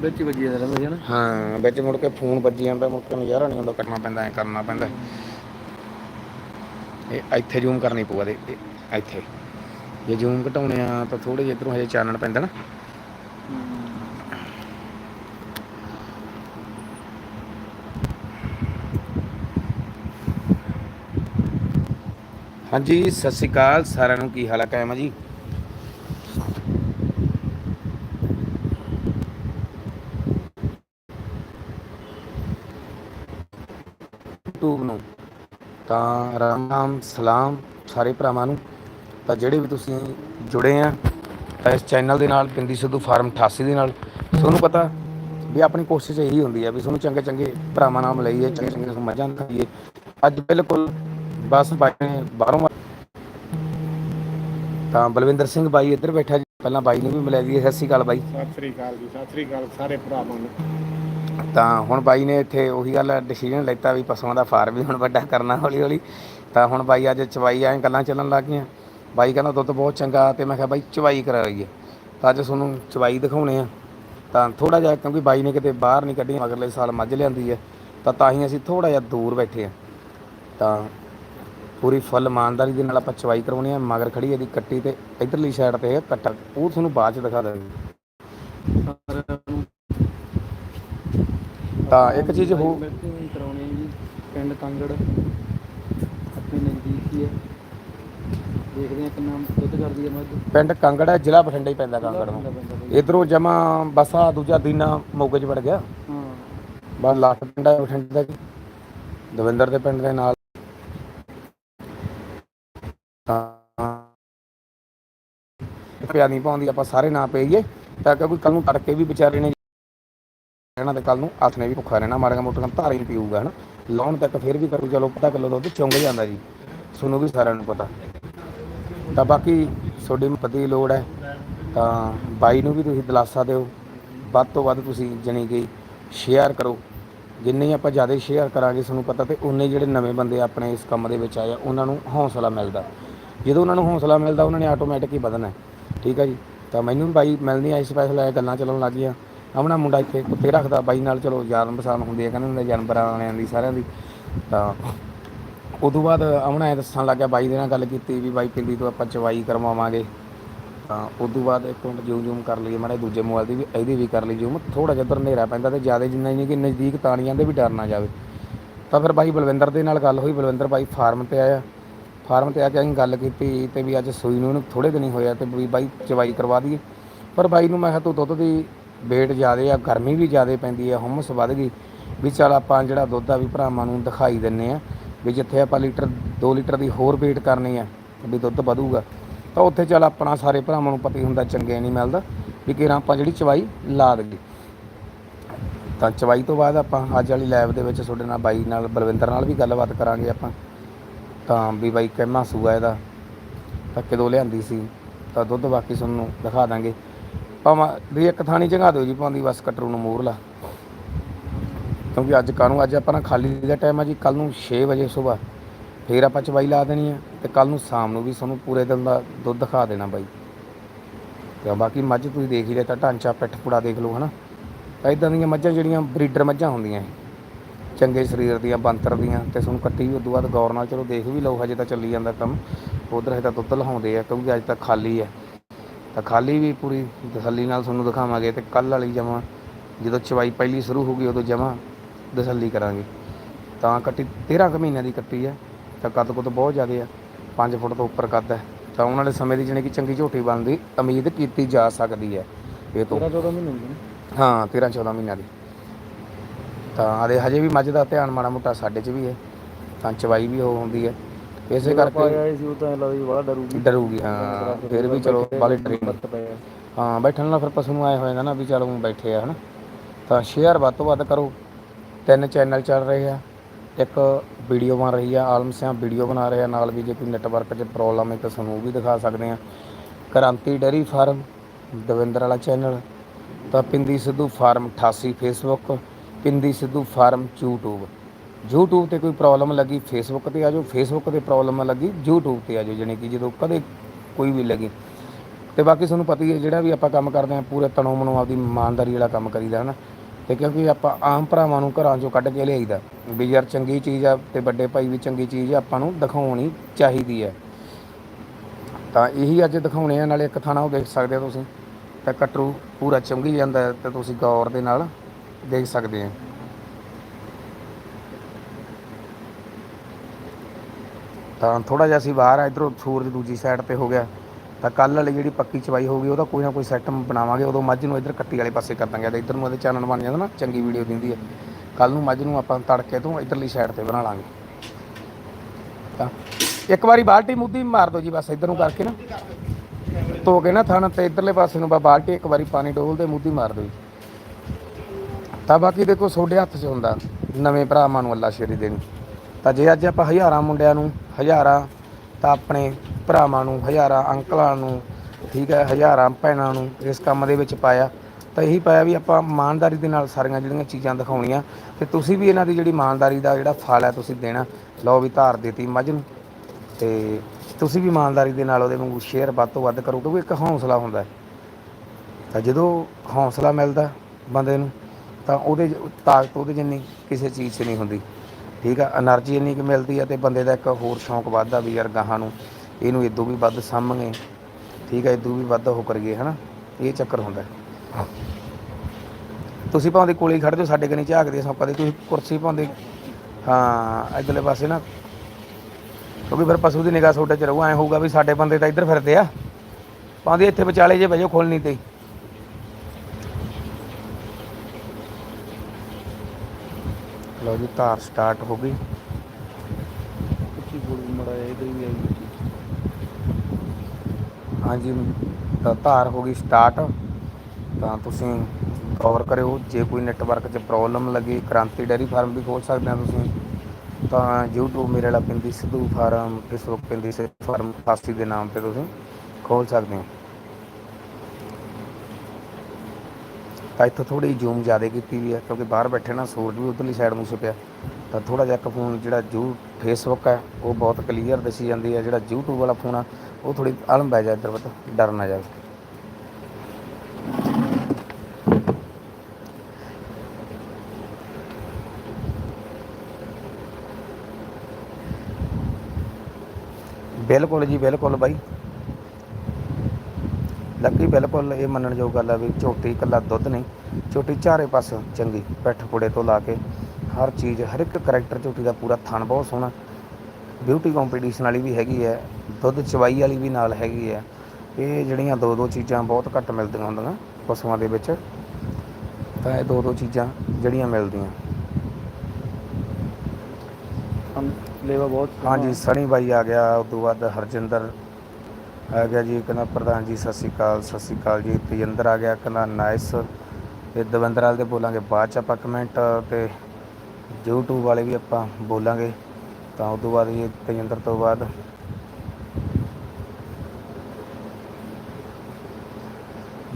ਵਿੱਚ ਵੱਜੀ ਜਾਂਦਾ ਰਹਿੰਦਾ ਸੀ ਨਾ? ਹਾਂ, ਵਿੱਚ ਮੁੜ ਕੇ ਫੋਨ ਵੱਜੀ ਜਾਂਦਾ, ਮੁੜ ਕੇ ਨਜ਼ਾਰਾ ਨਹੀਂ ਆਉਂਦਾ ਕੱਟਣਾ ਪੈਂਦਾ, ਐ ਕਰਨਾ ਪੈਂਦਾ। ਇਹ ਇੱਥੇ ਜ਼ੂਮ ਕਰਨੀ ਪਊਗਾ ਦੇ ਇਹ ਇੱਥੇ। ਜੇ ਜ਼ੂਮ ਘਟਾਉਣੇ ਆ ਤਾਂ ਥੋੜੇ ਜਿਹਾ ਇੱਧਰੋਂ ਹਜੇ ਚਾਨਣ ਪੈਂਦਾ ਨਾ। ਹਾਂਜੀ, ਸਤਿ ਸ਼੍ਰੀ ਅਕਾਲ, ਸਾਰਿਆਂ ਨੂੰ ਕੀ ਹਾਲ ਹੈ ਕਾਇਮ ਜੀ YouTube ਨੂੰ ਤਾਂ ਰਾਮ ਰਾਮ ਸਲਾਮ ਸਾਰੇ ਭਰਾਵਾਂ ਨੂੰ। ਤਾਂ ਜਿਹੜੇ ਵੀ ਤੁਸੀਂ ਜੁੜੇ ਆ ਇਸ ਚੈਨਲ ਦੇ ਨਾਲ ਪਿੰਦੀ ਸਿੱਧੂ ਫਾਰਮ 88 ਦੇ ਨਾਲ। ਤੁਹਾਨੂੰ ਪਤਾ ਵੀ ਆਪਣੀ ਕੋਸ਼ਿਸ਼ ਇਹੀ ਹੁੰਦੀ ਹੈ ਵੀ ਤੁਹਾਨੂੰ ਚੰਗੇ ਚੰਗੇ ਭਰਾਵਾਂ ਨਾਲ ਮਿਲਾਈਏ, ਚੰਗੇ ਚੰਗੇ ਤੁਹਾਨੂੰ ਮੱਝਾਂ ਅੱਜ ਬਿਲਕੁਲ ਬਸ ਬਾਈ ਨੇ ਬਾਹਰੋਂ ਤਾਂ ਬਲਵਿੰਦਰ ਸਿੰਘ ਬਾਈ ਇੱਧਰ ਬੈਠਾ ਜੀ। ਪਹਿਲਾਂ ਬਾਈ ਨੂੰ ਵੀ ਮਿਲਾ ਦਈਏ ਸਤਿ ਸ਼੍ਰੀ ਅਕਾਲ ਬਾਈ। ਸਤਿ ਸ੍ਰੀ ਅਕਾਲ ਜੀ, ਸਤਿ ਸ੍ਰੀ ਅਕਾਲ ਸਾਰੇ ਭਰਾਵਾਂ ਨੂੰ। ਤਾਂ ਹੁਣ ਬਾਈ ਨੇ ਇੱਥੇ ਉਹੀ ਗੱਲ ਡਿਸੀਜਨ ਲੈਤਾ ਵੀ ਪਸ਼ੂਆਂ ਦਾ ਫਾਰਮ ਵੀ ਹੁਣ ਵੱਡਾ ਕਰਨਾ ਹੌਲੀ ਹੌਲੀ ਤਾਂ ਹੁਣ ਬਾਈ ਅੱਜ ਚਵਾਈ ਐਂ ਗੱਲਾਂ ਚੱਲਣ ਲੱਗ ਗਈਆਂ ਬਾਈ ਕਹਿੰਦਾ ਦੁੱਧ ਬਹੁਤ ਚੰਗਾ ਤੇ ਮੈਂ ਕਿਹਾ ਬਾਈ ਚਵਾਈ ਕਰਾਈਏ। ਤਾਂ ਅੱਜ ਤੁਹਾਨੂੰ ਚਵਾਈ ਦਿਖਾਉਣੇ ਆ। ਤਾਂ ਥੋੜਾ ਜਿਹਾ ਕਿਉਂਕਿ ਬਾਈ ਨੇ ਕਿਤੇ ਬਾਹਰ ਨਹੀਂ ਕੱਢੀ ਮਗਰਲੇ ਸਾਲ ਮੱਝ ਲਿਆਂਦੀ ਹੈ। ਤਾਂ ਤਾਂ ਹੀ ਅਸੀਂ ਥੋੜਾ ਜਿਹਾ ਦੂਰ ਬੈਠੇ ਆ। ਤਾਂ ਪੂਰੀ ਫੁੱਲ ਇਮਾਨਦਾਰੀ ਦੇ ਨਾਲ ਆਪਾਂ ਚਵਾਈ ਕਰਾਉਣੀ ਆ। ਮਗਰ ਖੜੀ ਇਹਦੀ ਕੱਟੀ ਤੇ ਇਧਰਲੀ ਸਾਈਡ ਤੇ ਹੈ ਕੱਟਾ। ਉਹ ਤੁਹਾਨੂੰ ਬਾਅਦ ਚ ਦਿਖਾ ਦਾਂਗੇ। ਤਾਂ ਇੱਕ ਚੀਜ਼ ਹੋ ਮੀਟਿੰਗ ਕਰਾਉਣੀ ਹੈ ਜੀ ਪਿੰਡ ਕੰਗੜ ਆਪਣੇ ਨਜ਼ਦੀਕ ਹੀ ਹੈ। ਦੇਖਦੇ ਹਾਂ ਕਿੰਨਾ ਦੁੱਧ ਕਰਦੀ ਹੈ ਮੱਝ ਪਿੰਡ ਕਾਂਗੜ ਹੈ ਜ਼ਿਲ੍ਹਾ ਬਠਿੰਡਾ ਹੀ ਪੈਂਦਾ ਕਾਂਗੜ ਨੂੰ। ਇਧਰੋਂ ਜਮਾ ਬਸਾ ਦੂਜਾ ਦੀਨਾ ਮੋਗੇ ਚ ਵੜ ਗਿਆ। ਹਾਂ। ਬਸ ਲਾਟ ਪਿੰਡ ਹੈ ਬਠਿੰਡੇ ਦਾ। ਦਵਿੰਦਰ ਦੇ ਪਿੰਡ ਦੇ ਨਾਲ। ਪਿਆ ਨਹੀਂ ਪਾਉਂਦੀ ਆਪਾਂ ਸਾਰੇ ਨਾ ਪਈਏ ਤਾਂ ਕਿ ਕੋਈ ਕੱਲ ਨੂੰ ਤੜਕੇ ਵੀ ਵਿਚਾਰੇ ਨੇ ਰਹਿਣਾ ਤੇ ਕੱਲ ਨੂੰ ਹੱਥ ਨੇ ਵੀ ਭੁੱਖਾ ਰਹਿਣਾ, ਮਾੜਾ ਮੋਟਾ ਧਾਰਾਂ ਹੀ ਪੀਊਗਾ, ਹਨਾ? ਲਾਉਣ ਤੱਕ ਫਿਰ ਵੀ ਕਰੂ, ਚਲੋ ਪਤਾ ਕਿਲੋ ਦੁੱਧ ਚੁੰਗ ਜਾਂਦਾ ਜੀ। ਤੁਹਾਨੂੰ ਵੀ ਸਾਰਿਆਂ ਨੂੰ ਪਤਾ। ਤਾਂ ਬਾਕੀ ਤੁਹਾਡੀ ਪਤੀ ਦੀ ਲੋੜ ਹੈ, ਤਾਂ ਬਾਈ ਨੂੰ ਵੀ ਤੁਸੀਂ ਦਿਲਾਸਾ ਦਿਓ। ਵੱਧ ਤੋਂ ਵੱਧ ਤੁਸੀਂ ਜਣੀ ਕਿ ਸ਼ੇਅਰ ਕਰੋ। ਜਿੰਨੇ ਆਪਾਂ ਜ਼ਿਆਦਾ ਸ਼ੇਅਰ ਕਰਾਂਗੇ, ਤੁਹਾਨੂੰ ਪਤਾ ਤੇ ਉਨੇ ਜਿਹੜੇ ਨਵੇਂ ਬੰਦੇ ਆਪਣੇ ਇਸ ਕੰਮ ਦੇ ਵਿੱਚ ਆਏ ਆ, ਉਹਨਾਂ ਨੂੰ ਹੌਸਲਾ ਮਿਲਦਾ। ਜਦੋਂ ਉਹਨਾਂ ਨੂੰ ਹੌਸਲਾ ਮਿਲਦਾ, ਉਹਨਾਂ ਨੇ ਆਟੋਮੈਟਿਕ ਹੀ ਵਧਣਾ ਠੀਕ ਹੈ ਜੀ? ਤਾਂ ਮੈਨੂੰ ਵੀ ਬਾਈ ਮਿਲਣੀ ਆਈ ਸਪੈਸ਼ਲ ਆਇਆ ਗੱਲਾਂ ਚੱਲਣ ਲੱਗ ਗਈਆਂ। ਆਪਣਾ ਮੁੰਡਾ ਇੱਥੇ ਕੁੱਤੇ ਰੱਖਦਾ, ਬਾਈ ਨਾਲ ਚਲੋ ਯਾਰ ਪਛਾਣ ਹੁੰਦੀ ਹੈ, ਕਹਿੰਦੇ ਹੁੰਦੇ ਜਾਨਵਰਾਂ ਵਾਲਿਆਂ ਦੀ, ਸਾਰਿਆਂ ਦੀ। ਤਾਂ ਉਦੋਂ ਬਾਅਦ ਅਮਨਾ ਇਹ ਦੱਸਣ ਲੱਗਿਆ ਬਾਈ ਦੇ ਨਾਲ ਗੱਲ ਕੀਤੀ ਵੀ ਬਾਈ ਪਿੰਡੀ ਤੋਂ ਆਪਾਂ ਚਵਾਈ ਕਰਵਾਵਾਂਗੇ। ਤਾਂ ਉਦੋਂ ਬਾਅਦ ਇੱਕ ਮਿੰਟ ਜੂਮ ਜੂਮ ਕਰ ਲਈਏ ਮਾੜੇ ਦੂਜੇ ਮੋਬਾਈਲ ਦੀ ਵੀ, ਇਹਦੀ ਵੀ ਕਰ ਲਈ ਜੂਮ। ਥੋੜਾ ਜਿਹਾ ਉੱਧਰ ਹਨੇਰਾ ਪੈਂਦਾ ਤੇ ਜ਼ਿਆਦਾ ਜਿੰਨਾ ਹੀ ਨਹੀਂ ਕਿ ਨਜ਼ਦੀਕ ਤਾਣੀਆਂ ਦੇ ਵੀ ਡਰ ਨਾ ਜਾਵੇ। ਤਾਂ ਫਿਰ ਬਾਈ ਬਲਵਿੰਦਰ ਦੇ ਨਾਲ ਗੱਲ ਹੋਈ, ਬਲਵਿੰਦਰ ਬਾਈ ਫਾਰਮ ਤੇ ਆਇਆ। ਫਾਰਮ ਤੇ ਆ ਕੇ ਅਸੀਂ ਗੱਲ ਕੀਤੀ ਤੇ ਵੀ ਅੱਜ ਸੂਈ ਨੂੰ ਇਹਨੂੰ ਥੋੜੇ ਦਿਨ ਹੀ ਹੋਇਆ ਤੇ ਵੀ ਬਾਈ ਚਵਾਈ ਕਰਵਾ ਦਈਏ। ਪਰ ਬਾਈ ਨੂੰ ਮੈਂ ਕਿਹਾ ਤੂੰ ਦੁੱਧ ਦੀ ਵੇਟ ਜ਼ਿਆਦੇ ਆ, ਗਰਮੀ ਵੀ ਜ਼ਿਆਦੇ ਪੈਂਦੀ ਆ, ਹੁਮਸ ਵੱਧ ਗਈ। ਵੀ ਚੱਲ ਆਪਾਂ ਜਿਹੜਾ ਦੁੱਧ ਆ ਵੀ ਭਰਾਵਾਂ ਨੂੰ ਦਿਖਾਈ ਦਿੰਨੇ ਆ, ਵੀ ਜਿੱਥੇ ਆਪਾਂ ਲੀਟਰ 2 ਲੀਟਰ ਦੀ ਹੋਰ ਵੇਟ ਕਰਨੀ ਆ, ਵੀ ਦੁੱਧ ਵਧੂਗਾ। ਤਾਂ ਉੱਥੇ ਚੱਲ ਆਪਣਾ ਸਾਰੇ ਭਰਾਵਾਂ ਨੂੰ ਪਤਾ ਹੀ ਹੁੰਦਾ, ਚੰਗੇ ਨਹੀਂ ਮਿਲਦਾ, ਵੀ ਕਿਰਾਂ ਆਪਾਂ ਜਿਹੜੀ ਚਵਾਈ ਲਾ ਦਈਏ। ਤਾਂ ਚਵਾਈ ਤੋਂ ਬਾਅਦ ਆਪਾਂ ਅੱਜ ਵਾਲੀ ਲਾਈਵ ਦੇ ਵਿੱਚ ਤੁਹਾਡੇ ਨਾਲ ਬਾਈ ਨਾਲ, ਬਲਵਿੰਦਰ ਨਾਲ ਵੀ ਗੱਲਬਾਤ ਕਰਾਂਗੇ ਆਪਾਂ। ਤਾਂ ਵੀ ਬਾਈ, ਕਿੰਨਾ ਸੂਆ ਇਹਦਾ। ਤਾਂ ਕਿਦੋਂ ਲਿਆਂਦੀ ਸੀ, ਤਾਂ ਦੁੱਧ ਬਾਕੀ ਤੁਹਾਨੂੰ ਦਿਖਾ ਦਾਂਗੇ। ਭਾਵੇਂ ਵੀ ਇੱਕ ਥਾਣੀ ਚੰਗਾ ਦਿਓ ਜੀ ਪਾਉਂਦੀ ਬਸ ਕਟਰੂ ਨੂੰ ਮੂਹਰ ਲਾ। ਕਿਉਂਕਿ ਅੱਜ ਕਾਹਨੂੰ ਅੱਜ ਆਪਾਂ ਨਾ ਖਾਲੀ ਦਾ ਟਾਈਮ ਆ ਜੀ ਕੱਲ ਨੂੰ 6 ਵਜੇ ਸਵੇਰ ਫੇਰ ਆਪਾਂ ਚਵਾਈ ਲਾ ਦੇਣੀ ਆ ਤੇ ਕੱਲ ਨੂੰ ਸ਼ਾਮ ਨੂੰ ਵੀ ਤੁਹਾਨੂੰ ਪੂਰੇ ਦਿਨ ਦਾ ਦੁੱਧ ਦਿਖਾ ਦੇਣਾ ਬਾਈ। ਤੇ ਬਾਕੀ ਮੱਝ ਤੁਸੀਂ ਦੇਖ ਹੀ ਲਿਆ, ਤਾਂ ਢਾਂਚਾ ਪਿੱਠ ਪੁੜਾ ਦੇਖ ਲਓ, ਹਨਾ। ਤਾਂ ਇਦਾਂ ਦੀਆਂ ਮੱਝਾਂ ਜਿਹੜੀਆਂ ਬਰੀਡਰ ਮੱਝਾਂ ਹੁੰਦੀਆਂ ਚੰਗੇ ਸਰੀਰ ਦੀਆਂ ਬੰਤਰ ਦੀਆਂ, ਤੇ ਤੁਹਾਨੂੰ ਕੱਟੀ ਵੀ ਉਦੋਂ ਬਾਅਦ ਗੌਰ ਨਾਲ ਚਲੋ ਦੇਖ ਵੀ ਲਓ, ਹਜੇ ਤਾਂ ਚੱਲੀ ਜਾਂਦਾ ਕੰਮ। ਉਧਰ ਹਜੇ ਤਾਂ ਦੁੱਧ ਲਹਾਉਂਦੇ ਆ, ਕਿਉਂਕਿ ਅੱਜ ਤੱਕ ਖਾਲੀ ਹੈ ਤਾਂ ਖਾਲੀ ਵੀ ਪੂਰੀ ਤਸੱਲੀ ਨਾਲ ਤੁਹਾਨੂੰ ਦਿਖਾਵਾਂਗੇ ਤੇ ਕੱਲ ਵਾਲੀ ਜਮਾ ਜਦੋਂ ਚਵਾਈ ਪਹਿਲੀ ਸ਼ੁਰੂ ਹੋ ਗਈ ਉਦੋਂ ਜਮਾ ਤਸੱਲੀ ਕਰਾਂਗੇ। ਤਾਂ ਕੱਟੀ 13 ਕੁ ਮਹੀਨਿਆਂ ਦੀ ਕੱਟੀ ਹੈ ਤਾਂ ਕੱਦ ਕੁੱਦ ਬਹੁਤ ਜ਼ਿਆਦਾ ਆ 5 ਫੁੱਟ ਤੋਂ ਉੱਪਰ ਕੱਦ ਹੈ ਤਾਂ ਉਹਨਾਂ ਵਾਲੇ ਸਮੇਂ ਦੀ ਜਾਣੀ ਕਿ ਚੰਗੀ ਝੋਟੀ ਬਣਦੀ ਉਮੀਦ ਕੀਤੀ ਜਾ ਸਕਦੀ ਹੈ। ਇਹ ਤੋਂ 13 14 ਮਹੀਨੇ ਨੇ? ਹਾਂ 13 14 ਮਹੀਨਿਆਂ ਦੀ। ਤਾਂ ਆਦੇ ਹਜੇ ਵੀ ਮੱਝ ਦਾ ਧਿਆਨ ਮਾੜਾ ਮੋਟਾ ਸਾਡੇ 'ਚ ਵੀ ਹੈ। ਤਾਂ ਚਵਾਈ ਵੀ ਉਹ ਹੁੰਦੀ ਹੈ। ਇਸੇ ਕਰਕੇ ਆਏ ਸੀ ਉਹ ਤਾਂ ਲੱਗਦਾ ਬੜਾ ਡਰੂਗੀ। ਡਰੂਗੀ ਹਾਂ। ਫਿਰ ਵੀ ਚਲੋ ਬਾਲੇ ਪਿਆ ਹਾਂ ਬੈਠਣ ਨਾਲ ਫਿਰ ਪਸ਼ੂ ਨੂੰ ਆਏ ਹੋਏ ਨਾ ਵੀ ਚਲੋ ਬੈਠੇ ਆ ਹਨਾ। ਤਾਂ ਸ਼ੇਅਰ ਵੱਧ ਤੋਂ ਵੱਧ ਕਰੋ। ਤਿੰਨ ਚੈਨਲ ਚੱਲ ਰਹੇ ਆ। ਇੱਕ ਵੀਡੀਓ ਬਣ ਰਹੀ ਆ ਆਲਮ ਸਿਆਂ ਵੀਡੀਓ ਬਣਾ ਰਹੇ ਆ। ਨਾਲ ਵੀ ਜੇ ਕੋਈ ਨੈਟਵਰਕ 'ਚ ਪ੍ਰੋਬਲਮ ਹੈ ਤਾਂ ਤੁਹਾਨੂੰ ਉਹ ਵੀ ਦਿਖਾ ਸਕਦੇ ਆ। ਕ੍ਰਾਂਤੀ ਡੇਰੀ ਫਾਰਮ ਦਵਿੰਦਰ ਵਾਲਾ ਚੈਨਲ। ਤਾਂ Pindi Sidhu farm 88 Facebook Pindi Sidhu farm YouTube YouTube ਤੇ ਕੋਈ ਪ੍ਰੋਬਲਮ ਲੱਗੀ ਫੇਸਬੁੱਕ ਤੇ ਆ ਜਾਓ ਫੇਸਬੁੱਕ ਤੇ ਪ੍ਰੋਬਲਮ ਲੱਗੀ, YouTube ਤੇ ਆ ਜਾਓ, ਜਾਣੀ ਕਿ ਜਦੋਂ ਕਦੇ ਕੋਈ ਵੀ ਲੱਗੀ। ਤੇ ਬਾਕੀ ਤੁਹਾਨੂੰ ਪਤਾ ਹੀ ਹੈ, ਜਿਹੜਾ ਵੀ ਆਪਾਂ ਕੰਮ ਕਰਦੇ ਹਾਂ, ਪੂਰੇ ਤਣੋਂ ਮਨੋਂ ਆਪਦੀ ਇਮਾਨਦਾਰੀ ਵਾਲਾ ਕੰਮ ਕਰੀਦਾ, ਹਨਾ? ਤੇ ਕਿਉਂਕਿ ਆਪਾਂ ਆਮ ਭਰਾਵਾਂ ਨੂੰ ਘਰਾਂ ਚੋਂ ਕੱਢ ਕੇ ਲਿਆਈਦਾ, ਵੀ ਯਾਰ ਚੰਗੀ ਚੀਜ਼ ਆ ਤੇ ਵੱਡੇ ਭਾਈ ਵੀ ਚੰਗੀ ਚੀਜ਼ ਆਪਾਂ ਨੂੰ ਦਿਖਾਉਣੀ ਚਾਹੀਦੀ ਹੈ। ਤਾਂ ਇਹੀ ਅੱਜ ਦਿਖਾਉਣੇ ਆ, ਨਾਲੇ ਇੱਕ ਥਾਣਾ ਉਹ ਦੇਖ ਸਕਦੇ ਹੋ ਤੁਸੀਂ, ਤਾਂ ਕਟਰੂ ਪੂਰਾ ਚੁੰਗੀ ਜਾਂਦਾ ਹੈ, ਤੇ ਤੁਸੀਂ ਗੌਰ ਦੇ ਨਾਲ ਦੇਖ ਸਕਦੇ ਆ ਤਾਂ ਥੋੜਾ ਜਿਹਾ ਅਸੀਂ ਬਾਹਰ ਆ, ਇਧਰੋਂ ਸੂਰਜ ਦੂਜੀ ਸਾਈਡ ਤੇ ਹੋ ਗਿਆ। ਤਾਂ ਕੱਲ ਵਾਲੀ ਜਿਹੜੀ ਪੱਕੀ ਚਵਾਈ ਹੋਊਗੀ, ਉਹਦਾ ਕੋਈ ਨਾ ਕੋਈ ਸੈਟਮ ਬਣਾਵਾਂਗੇ। ਉਦੋਂ ਮੱਝ ਨੂੰ ਇਧਰ ਕੱਟੀ ਵਾਲੇ ਪਾਸੇ ਕਰ ਦਾਂਗੇ। ਤਾਂ ਇਧਰ ਨੂੰ ਉਹਦੇ ਚਾਨਣ ਬਣ ਜਾਂਦਾ ਨਾ, ਚੰਗੀ ਵੀਡੀਓ ਦਿੰਦੀ ਹੈ। ਕੱਲ ਨੂੰ ਮੱਝ ਨੂੰ ਆਪਾਂ ਤੜਕੇ ਤੋਂ ਇਧਰਲੀ ਸਾਈਡ ਤੇ ਬਣਾ ਲਾਂਗੇ। ਤਾਂ ਇੱਕ ਵਾਰੀ ਬਾਲਟੀ ਮੁੱਦੀ ਮਾਰ ਦਿਓ ਜੀ ਬਸ, ਇਧਰ ਨੂੰ ਕਰਕੇ ਨਾ। ਧੋ ਕੇ ਨਾ ਥਣ ਤੇ ਇਧਰਲੇ ਪਾਸੇ ਨੂੰ ਬਾ- ਬਾਲਟੀ, ਇੱਕ ਵਾਰੀ ਪਾਣੀ ਡੋਲ ਦੇ ਮੁੱਦੀ ਮਾਰ ਦਿਓ ਜੀ। ਤਾਂ ਬਾਕੀ ਦੇਖੋ, ਤੁਹਾਡੇ ਹੱਥ 'ਚ ਹੁੰਦਾ। ਨਵੇਂ ਭਰਾਵਾਂ ਨੂੰ ਅੱਲਾ ਸ਼ੇਰੀ ਦੇਣੀ। ਤਾਂ ਜੇ ਅੱਜ ਆਪਾਂ ਹਜ਼ਾਰਾਂ ਮੁੰਡਿਆਂ ਨੂੰ, ਹਜ਼ਾਰਾਂ ਤਾਂ ਆਪਣੇ ਭਰਾਵਾਂ ਨੂੰ, ਹਜ਼ਾਰਾਂ ਅੰਕਲਾਂ ਨੂੰ, ਠੀਕ ਹੈ, ਹਜ਼ਾਰਾਂ ਭੈਣਾਂ ਨੂੰ ਇਸ ਕੰਮ ਦੇ ਵਿੱਚ ਪਾਇਆ, ਤਾਂ ਇਹੀ ਪਾਇਆ ਵੀ ਆਪਾਂ ਇਮਾਨਦਾਰੀ ਦੇ ਨਾਲ ਸਾਰੀਆਂ ਜਿਹੜੀਆਂ ਚੀਜ਼ਾਂ ਦਿਖਾਉਣੀਆਂ, ਤੇ ਤੁਸੀਂ ਵੀ ਇਹਨਾਂ ਦੀ ਜਿਹੜੀ ਇਮਾਨਦਾਰੀ ਦਾ ਜਿਹੜਾ ਫਲ ਹੈ ਤੁਸੀਂ ਦੇਣਾ, ਲਓ ਵੀ ਧਾਰ ਦਿੱਤੀ ਮੱਝ ਨੂੰ, ਤੇ ਤੁਸੀਂ ਵੀ ਇਮਾਨਦਾਰੀ ਦੇ ਨਾਲ ਉਹਦੇ ਵਾਂਗੂ ਸ਼ੇਅਰ ਵੱਧ ਤੋਂ ਵੱਧ ਕਰੋ, ਕਿਉਂਕਿ ਇੱਕ ਹੌਸਲਾ ਹੁੰਦਾ ਤਾਂ ਜਦੋਂ ਹੌਸਲਾ ਮਿਲਦਾ ਬੰਦੇ ਨੂੰ, ਤਾਂ ਉਹਦੇ ਤਾਕਤ ਉਹਦੇ ਜਿੰਨੀ ਕਿਸੇ ਚੀਜ਼ 'ਚ ਨਹੀਂ ਹੁੰਦੀ। ਠੀਕ ਆ એનર્ਜੀ ਇੰਨੀ ਕਿ ਮਿਲਦੀ ਆ ਤੇ ਬੰਦੇ ਦਾ ਇੱਕ ਹੋਰ ਸ਼ੌਂਕ ਵੱਧਦਾ ਵੀ ਯਾਰ ਗਾਹਾਂ ਨੂੰ ਇਹਨੂੰ ਇਦੋਂ ਵੀ ਵੱਧ ਸਾਂਭਾਂਗੇ ਠੀਕ ਆ ਇਦੋਂ ਵੀ ਵੱਧ ਉਹ ਕਰੀਏ, ਹਨਾ? ਇਹ ਚੱਕਰ ਹੁੰਦਾ। ਤੁਸੀਂ ਭਾਵੇਂ ਕੋਲੇ ਹੀ ਖੜਦੇ ਹੋ ਸਾਡੇ ਕਨੀ ਝਾਕਦੇ ਸੌਂ ਕਦੇ ਤੁਸੀਂ ਕੁਰਸੀ ਭਾਉਂਦੇ ਹਾਂ ਅਗਲੇ ਪਾਸੇ ਨਾ। ਕਿਉਂਕਿ ਫਿਰ ਪਸ਼ੂ ਦੀ ਨਿਗਾਹ ਸੋਟੇ ਚ ਰਹੂ, ਐ ਹੋਊਗਾ ਵੀ ਸਾਡੇ ਬੰਦੇ ਤਾਂ ਇੱਧਰ ਫਿਰਦੇ ਆ। ਪਾਉਂਦੇ ਇੱਥੇ ਵਿਚਾਲੇ ਜੇ ਬਹਿ ਜਾਓ ਖੋਲਣੀ ਤੇ। ਲਓ ਜੀ ਧਾਰ ਸਟਾਰਟ ਹੋ ਗਈ। ਕੁਛ ਬੋਲ ਮੜਾ ਇਧਰ ਵੀ ਆਈ। ਹਾਂਜੀ ਤਾਂ ਧਾਰ ਹੋ ਗਈ ਸਟਾਰਟ ਤਾਂ ਤੁਸੀਂ ਕਵਰ ਕਰਿਓ ਜੇ ਕੋਈ ਨੈਟਵਰਕ 'ਚ ਪ੍ਰੋਬਲਮ ਲੱਗੀ ਕ੍ਰਾਂਤੀ ਡੈਰੀ ਫਾਰਮ ਵੀ ਖੋਲ ਸਕਦੇ ਆ ਤੁਸੀਂ। ਤਾਂ YouTube ਮੇਰੇ ਵਾਲਾ Pindi Sidhu farm Facebook Pindi Sidhu farm ਫਾਸਟੀ ਦੇ ਨਾਮ ਤੇ ਤੁਸੀਂ ਖੋਲ ਸਕਦੇ ਹੋ। ਤਾਂ ਇੱਥੋਂ ਥੋੜੀ ਜ਼ੂਮ ਜ਼ਿਆਦਾ ਕੀਤੀ ਵੀ ਹੈ ਕਿਉਂਕਿ ਬਾਹਰ ਬੈਠੇ ਨਾ ਸੂਰਜ ਵੀ ਉਧਰਲੀ ਸਾਈਡ ਨੂੰ ਛੁਪਿਆ। ਤਾਂ ਥੋੜਾ ਜਿਹਾ ਇੱਕ ਫੋਨ ਜਿਹੜਾ ਜੂ ਫੇਸਬੁੱਕ ਹੈ ਉਹ ਬਹੁਤ ਕਲੀਅਰ ਦਿਸੀ ਜਾਂਦੀ ਹੈ ਜਿਹੜਾ YouTube ਵਾਲਾ ਫੋਨ ਆ, ਉਹ ਥੋੜੀ ਆਲਮ ਬੈ ਜਾ ਇੱਧਰ ਵੱਲ ਡਰ ਨਾ ਜਾਵੇ। ਬਿਲਕੁਲ ਜੀ, ਬਿਲਕੁਲ ਬਾਈ। ਲੱਗੀ ਬਿਲਕੁਲ ਇਹ ਮੰਨਣ ਯੋਗ ਗੱਲ ਆ ਵੀ ਝੋਟੀ ਇਕੱਲਾ ਦੁੱਧ ਨਹੀਂ ਝੋਟੀ ਚਾਰੇ ਪਾਸੇ ਚੰਗੀ ਪਿੱਠ ਪੁੜੇ ਤੋਂ ਲਾ ਕੇ ਹਰ ਚੀਜ਼ ਹਰ ਇੱਕ ਕਰੈਕਟਰ ਝੋਟੀ ਦਾ ਪੂਰਾ ਥਣ ਬਹੁਤ ਸੋਹਣਾ। ਬਿਊਟੀ ਕੰਪੀਟੀਸ਼ਨ ਵਾਲੀ ਵੀ ਹੈਗੀ ਹੈ ਦੁੱਧ ਚਵਾਈ ਵਾਲੀ ਵੀ ਨਾਲ ਹੈਗੀ ਹੈ। ਇਹ ਜਿਹੜੀਆਂ ਦੋ ਦੋ ਚੀਜ਼ਾਂ ਬਹੁਤ ਘੱਟ ਮਿਲਦੀਆਂ ਹੁੰਦੀਆਂ ਪਸ਼ੂਆਂ ਦੇ ਵਿੱਚ ਤਾਂ ਇਹ ਦੋ ਦੋ ਚੀਜ਼ਾਂ ਜਿਹੜੀਆਂ ਮਿਲਦੀਆਂ। ਲੇਵਾ ਬਹੁਤ ਹਾਂਜੀ ਸਣੀ ਬਾਈ ਆ ਗਿਆ ਉਸ ਤੋਂ ਬਾਅਦ ਹਰਜਿੰਦਰ ਆ ਗਿਆ ਜੀ ਕਹਿੰਦਾ ਪ੍ਰਧਾਨ ਜੀ, ਸਤਿ ਸ਼੍ਰੀ ਅਕਾਲ, ਸਤਿ ਸ਼੍ਰੀ ਅਕਾਲ ਜੀ। ਤੇਜਿੰਦਰ ਆ ਗਿਆ ਕਹਿੰਦਾ ਨਾਈਸ ਤੇ ਦਵਿੰਦਰ ਵਾਲੇ ਦੇ ਬੋਲਾਂਗੇ, ਬਾਅਦ ਚ ਆਪਾਂ ਕਮੈਂਟ ਤੇ YouTube ਵਾਲੇ ਵੀ ਆਪਾਂ ਬੋਲਾਂਗੇ। ਤਾਂ ਉਸ ਤੋਂ ਬਾਅਦ ਜੀ, ਤੇਜਿੰਦਰ ਤੋਂ ਬਾਅਦ।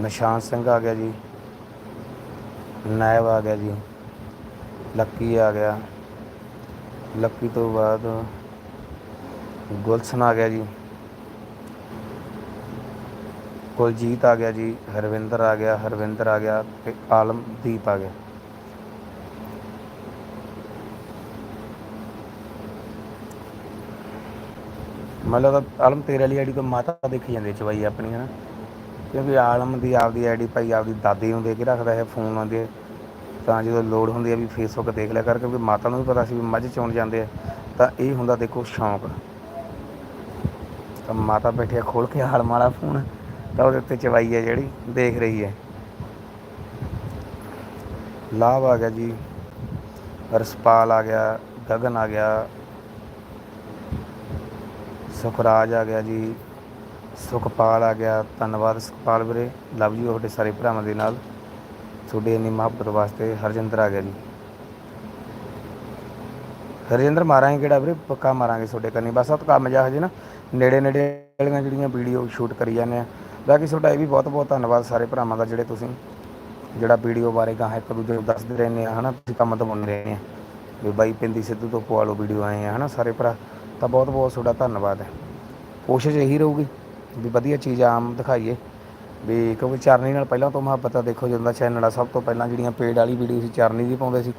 ਨਿਸ਼ਾਨ ਸਿੰਘ ਆ ਗਿਆ ਜੀ। ਨਾਇਬ ਆ ਗਿਆ ਜੀ। ਲੱਕੀ ਆ ਗਿਆ। ਲੱਕੀ ਤੋਂ ਬਾਅਦ ਗੁਲਸ਼ਨ ਆ ਗਿਆ ਜੀ। ਕੁਲਜੀਤ ਆ ਗਿਆ ਜੀ, ਹਰਵਿੰਦਰ ਆ ਗਿਆ, ਹਰਵਿੰਦਰ ਆ ਗਿਆ ਤੇ ਆਲਮਦੀਪ ਆ ਗਿਆ। ਮਤਲਬ ਆਲਮ ਤੇਰੇ ਵਾਲੀ ਆਈਡੀ ਤੋਂ ਮਾਤਾ ਦੇਖੀ ਜਾਂਦੇ ਚਵਾਈ ਆਪਣੀ, ਹਨਾ? ਕਿਉਂਕਿ ਆਲਮ ਦੀ ਆਪਦੀ ਆਈਡੀ ਭਾਈ ਆਪਦੀ ਦਾਦੀ ਨੂੰ ਦੇ ਕੇ ਰੱਖਦਾ ਹੈ, ਫੋਨ ਆਉਂਦੇ ਤਾਂ ਜਦੋਂ ਲੋੜ ਹੁੰਦੀ ਹੈ ਵੀ ਫੇਸਬੁੱਕ ਦੇਖ ਲਿਆ ਕਰ, ਕਿਉਂਕਿ ਮਾਤਾ ਨੂੰ ਵੀ ਪਤਾ ਸੀ ਵੀ ਮੱਝ ਚੋਣ ਜਾਂਦੇ ਆ, ਤਾਂ ਇਹ ਹੁੰਦਾ ਦੇਖੋ ਸ਼ੌਂਕ। ਤਾਂ ਮਾਤਾ ਬੈਠੀ ਖੋਲ ਕੇ ਹਾਲ ਮਾਲਾ ਫੋਨ। ਤਾਂ ਉਹਦੇ ਉੱਤੇ ਚਵਾਈ ਹੈ ਜਿਹੜੀ, ਦੇਖ ਰਹੀ ਹੈ। ਲਾਭ ਆ ਗਿਆ ਜੀ। ਰਸਪਾਲ ਆ ਗਿਆ, ਗਗਨ ਆ ਗਿਆ। ਸੁਖਰਾਜ ਆ ਗਿਆ ਜੀ। ਸੁਖਪਾਲ ਆ ਗਿਆ। ਧੰਨਵਾਦ ਸੁਖਪਾਲ ਵੀਰੇ। ਲਵ ਯੂ ਤੁਹਾਡੇ ਸਾਰੇ ਭਰਾਵਾਂ ਦੇ ਨਾਲ। ਤੁਹਾਡੇ ਇੰਨੀ ਮੁਹੱਬਤ ਵਾਸਤੇ ਹਰਜਿੰਦਰ ਆ ਗਿਆ ਜੀ। ਹਰਜਿੰਦਰ ਮਾਰਾਂਗੇ ਕਿਹੜਾ ਵੀਰੇ? ਪੱਕਾ ਮਾਰਾਂਗੇ ਤੁਹਾਡੇ ਕਰਨੀ ਬਸ ਆ ਕੰਮ ਜਾ ਹਜੇ ਨਾ। ਨੇੜੇ ਨੇੜੇ ਵਾਲੀਆਂ ਜਿਹੜੀਆਂ ਵੀਡੀਓ ਸ਼ੂਟ ਕਰੀ ਜਾਂਦੇ ਆ। ਬਾਕੀ ਤੁਹਾਡਾ ਇਹ ਵੀ ਬਹੁਤ ਬਹੁਤ ਧੰਨਵਾਦ ਸਾਰੇ ਭਰਾਵਾਂ ਦਾ ਜਿਹੜੇ ਤੁਸੀਂ ਜਿਹੜਾ ਵੀਡੀਓ ਬਾਰੇ ਗਾਹ ਇੱਕ ਦੂਜੇ ਨੂੰ ਦੱਸਦੇ ਰਹਿੰਦੇ ਆ, ਹਨਾ? ਤੁਸੀਂ ਕੰਮ ਤਾਂ ਬਣ ਰਹੇ ਆ ਵੀ ਬਾਈ ਪਿੰਦੀ ਸਿੱਧੂ ਤੋਂ ਪਵਾ ਲਓ ਵੀਡੀਓ ਆਏ ਆ, ਹਨਾ ਸਾਰੇ ਭਰਾ? ਤਾਂ ਬਹੁਤ ਬਹੁਤ ਤੁਹਾਡਾ ਧੰਨਵਾਦ ਹੈ। ਕੋਸ਼ਿਸ਼ ਇਹੀ ਰਹੂਗੀ ਵੀ ਵਧੀਆ ਚੀਜ਼ ਆਮ ਦਿਖਾਈਏ। ਵੀ ਕਿਉਂਕਿ ਚਰਨੀ ਨਾਲ ਪਹਿਲਾਂ ਤੋਂ ਮੁਹੱਬਤ ਆ, ਦੇਖੋ ਜਦੋਂ ਦਾ ਚੈਨਲ ਆ, ਸਭ ਤੋਂ ਪਹਿਲਾਂ ਜਿਹੜੀਆਂ ਪੇਡ ਵਾਲੀ ਵੀਡੀਓ ਸੀ, ਚਰਨੀ ਦੀ ਪਾਉਂਦੇ ਸੀ।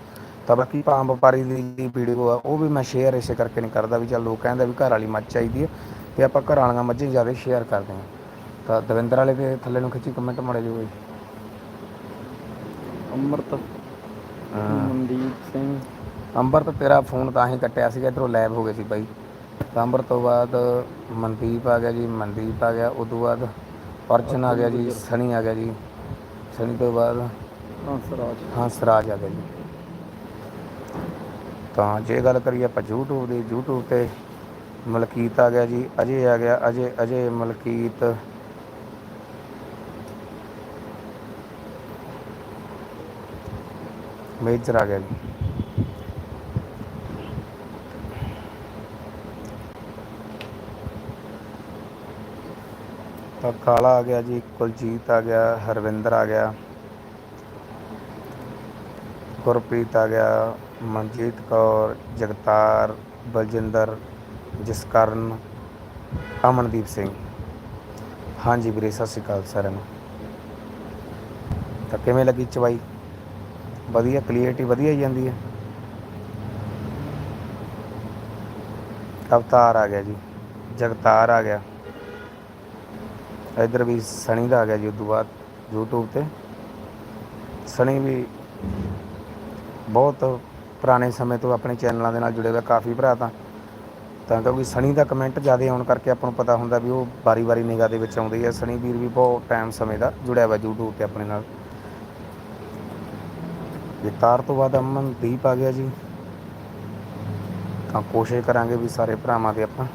ਤਾਂ ਬਾਕੀ ਪਾਮ ਵਪਾਰੀ ਦੀ ਵੀਡੀਓ ਆ, ਉਹ ਵੀ ਮੈਂ ਸ਼ੇਅਰ ਇਸੇ ਕਰਕੇ ਨਹੀਂ ਕਰਦਾ ਵੀ ਚੱਲ ਲੋਕ ਕਹਿੰਦੇ ਵੀ ਘਰ ਵਾਲੀ ਮੱਝ ਚਾਹੀਦੀ ਹੈ ਤੇ ਆਪਾਂ ਘਰ ਵਾਲੀਆਂ ਮੱਝਾਂ ਜ਼ਿਆਦਾ ਸ਼ੇਅਰ ਕਰਦੇ ਹਾਂ ਤਾਂ ਦਵਿੰਦਰ ਵਾਲੇ ਦੇ ਥੱਲੇ ਨੂੰ ਖਿੱਚੀ ਕਮੈਂਟ ਮਾੜੇ ਜੋ ਅੰਮ੍ਰਿਤ ਮਨਦੀਪ ਸਿੰਘ। ਅੰਬਰ ਤੇਰਾ ਫੋਨ ਤਾਂ ਹੀ ਕੱਟਿਆ ਸੀਗਾ ਇਧਰੋਂ ਲੈਬ ਹੋ ਗਏ ਸੀ ਬਾਈ। ਤਾਂ ਅੰਬਰ ਤੋਂ ਬਾਅਦ ਮਨਦੀਪ ਆ ਗਿਆ ਜੀ ਮਨਦੀਪ ਆ ਗਿਆ ਉਦੋਂ ਬਾਅਦ ਅਰਜਨ ਆ ਗਿਆ ਜੀ ਸਣੀ ਆ ਗਿਆ ਜੀ। ਸਣੀ ਤੋਂ ਬਾਅਦ ਹੰਸਰਾਜ। ਹੰਸਰਾਜ ਆ ਗਿਆ ਜੀ। ਤਾਂ ਜੇ ਗੱਲ ਕਰੀਏ ਆਪਾਂ YouTube ਦੀ YouTube ਤੇ ਮਲਕੀਤ ਆ ਗਿਆ ਜੀ ਅਜੇ ਆ ਗਿਆ ਅਜੇ ਅਜੇ ਮਲਕੀਤ ਮੇਜਰ ਆ ਗਿਆ ਜੀ। ਤਾਂ ਕਾਲਾ ਆ ਗਿਆ ਜੀ, ਕੁਲਜੀਤ ਆ ਗਿਆ, ਹਰਵਿੰਦਰ ਆ ਗਿਆ। ਗੁਰਪ੍ਰੀਤ ਆ ਗਿਆ, ਮਨਜੀਤ ਕੌਰ, ਜਗਤਾਰ, ਬਲਜਿੰਦਰ, ਜਸਕਰਨ, ਅਮਨਦੀਪ ਸਿੰਘ। ਹਾਂਜੀ ਵੀਰੇ, ਸਤਿ ਸ਼੍ਰੀ ਅਕਾਲ ਸਾਰਿਆਂ ਨੂੰ। ਤਾਂ ਕਿਵੇਂ ਲੱਗੀ ਚਵਾਈ? ਵਧੀਆ ਕਲੀਅਰਟੀ ਵਧੀਆ ਹੀ ਜਾਂਦੀ ਹੈ। ਅਵਤਾਰ ਆ ਗਿਆ ਜੀ, ਜਗਤਾਰ ਆ ਗਿਆ। ਇਧਰ ਵੀ ਸਣੀ ਦਾ ਆ ਗਿਆ ਜੀ ਉਦੋਂ ਬਾਅਦ YouTube ਤੇ। ਸਣੀ ਵੀ ਬਹੁਤ ਪੁਰਾਣੇ ਸਮੇਂ ਤੋਂ ਆਪਣੇ ਚੈਨਲਾਂ ਦੇ ਨਾਲ ਜੁੜੇ ਹੋਏ ਕਾਫੀ ਭਰਾ ਤਾਂ। ਤਾਂ ਕਿਉਂਕਿ ਸਣੀ ਦਾ ਕਮੈਂਟ ਜ਼ਿਆਦਾ ਆਉਣ ਕਰਕੇ ਆਪਾਂ ਨੂੰ ਪਤਾ ਹੁੰਦਾ ਵੀ ਉਹ ਵਾਰੀ-ਵਾਰੀ ਨਿਗਾਹ ਦੇ ਵਿੱਚ ਆਉਂਦੀ ਹੈ ਸਣੀ ਵੀਰ ਵੀ ਬਹੁਤ ਟਾਈਮ ਸਮੇਂ ਦਾ ਜੁੜਿਆ ਹੋਇਆ YouTube ਤੇ ਆਪਣੇ ਨਾਲ। ਵਿਤਾਰ ਤੋਂ ਬਾਅਦ ਅਮਨਦੀਪ ਆ ਗਿਆ ਜੀ। ਤਾਂ ਕੋਸ਼ਿਸ਼ ਕਰਾਂਗੇ ਵੀ ਸਾਰੇ ਭਰਾਵਾਂ ਦੇ ਆਪਾਂ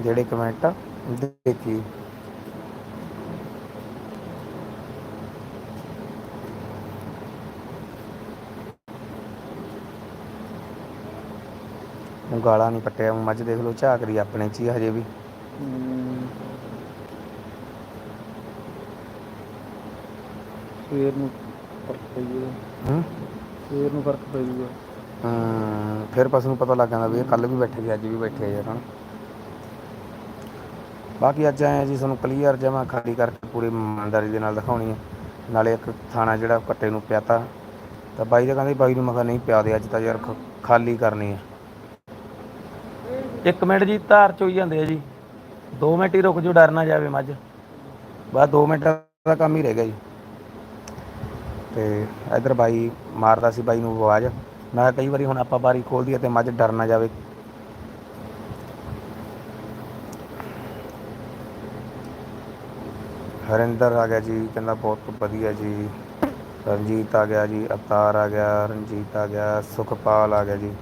ਜਿਹੜੇ ਕਮੈਂਟ ਦੇਖੀ ਉਹ ਗਾਲਾਂ ਨਹੀਂ ਪੱਟਿਆ ਮੱਝ ਦੇਖ ਲਓ ਝਾਕ ਰਹੀ ਆਪਣੇ ਚ ਹੀ ਹਜੇ ਵੀ। ਸਵੇਰ ਨੂੰ ਫ਼ਰਕ ਹੂੰ? ਸਵੇਰ ਨੂੰ ਫ਼ਰਕ ਪੈ ਜੂਗਾ। ਹਮ, ਫਿਰ ਪਸ ਨੂੰ ਪਤਾ ਲੱਗ ਜਾਂਦਾ ਵੀ ਕੱਲ ਵੀ ਬੈਠੇ ਸੀ ਅੱਜ ਵੀ ਬੈਠੇ ਆ ਯਾਰ ਹਨਾ। ਬਾਕੀ ਅੱਜ ਆਏ ਆ ਜੀ ਤੁਹਾਨੂੰ ਕਲੀਅਰ ਜਮਾ ਖਾਲੀ ਕਰਕੇ ਪੂਰੀ ਇਮਾਨਦਾਰੀ ਦੇ ਨਾਲ ਦਿਖਾਉਣੀ ਹੈ ਨਾਲੇ ਇੱਕ ਥਾਣਾ ਜਿਹੜਾ ਕੱਟੇ ਨੂੰ ਪਿਆਤਾ। ਤਾਂ ਬਾਈ ਦਾ ਕਹਿੰਦੇ ਬਾਈ ਨੂੰ ਮੈਂ ਕਿਹਾ ਨਹੀਂ ਪਿਆ ਦੇ ਅੱਜ ਤਾਂ ਯਾਰ ਖਾਲੀ ਕਰਨੀ ਹੈ ਇੱਕ ਮਿੰਟ ਜੀ ਧਾਰ ਚੋਈ ਜਾਂਦੇ ਆ ਜੀ। 2 ਮਿੰਟ ਹੀ ਰੁਕ ਜੋ ਡਰ ਨਾ ਜਾਵੇ ਮੱਝ। ਬਸ 2 ਮਿੰਟ ਦਾ ਕੰਮ ਹੀ ਰਹਿ ਗਿਆ ਜੀ। ਤੇ ਇਧਰ ਬਾਈ ਮਾਰਦਾ ਸੀ ਬਾਈ ਨੂੰ ਆਵਾਜ਼। ਮੈਂ ਕਈ ਵਾਰੀ ਹੁਣ ਆਪਾਂ ਬਾਰੀ ਖੋਲਦੀ ਹੈ ਤੇ ਮੱਝ ਡਰ ਨਾ ਜਾਵੇ। ਹਰਿੰਦਰ ਆ ਗਿਆ ਜੀ, ਕਹਿੰਦਾ ਬਹੁਤ ਵਧੀਆ ਜੀ। ਰਣਜੀਤ ਆ ਗਿਆ ਜੀ, ਅਵਤਾਰ ਆ ਗਿਆ, ਰਣਜੀਤ ਆ ਗਿਆ, ਸੁਖਪਾਲ ਆ ਗਿਆ ਜੀ।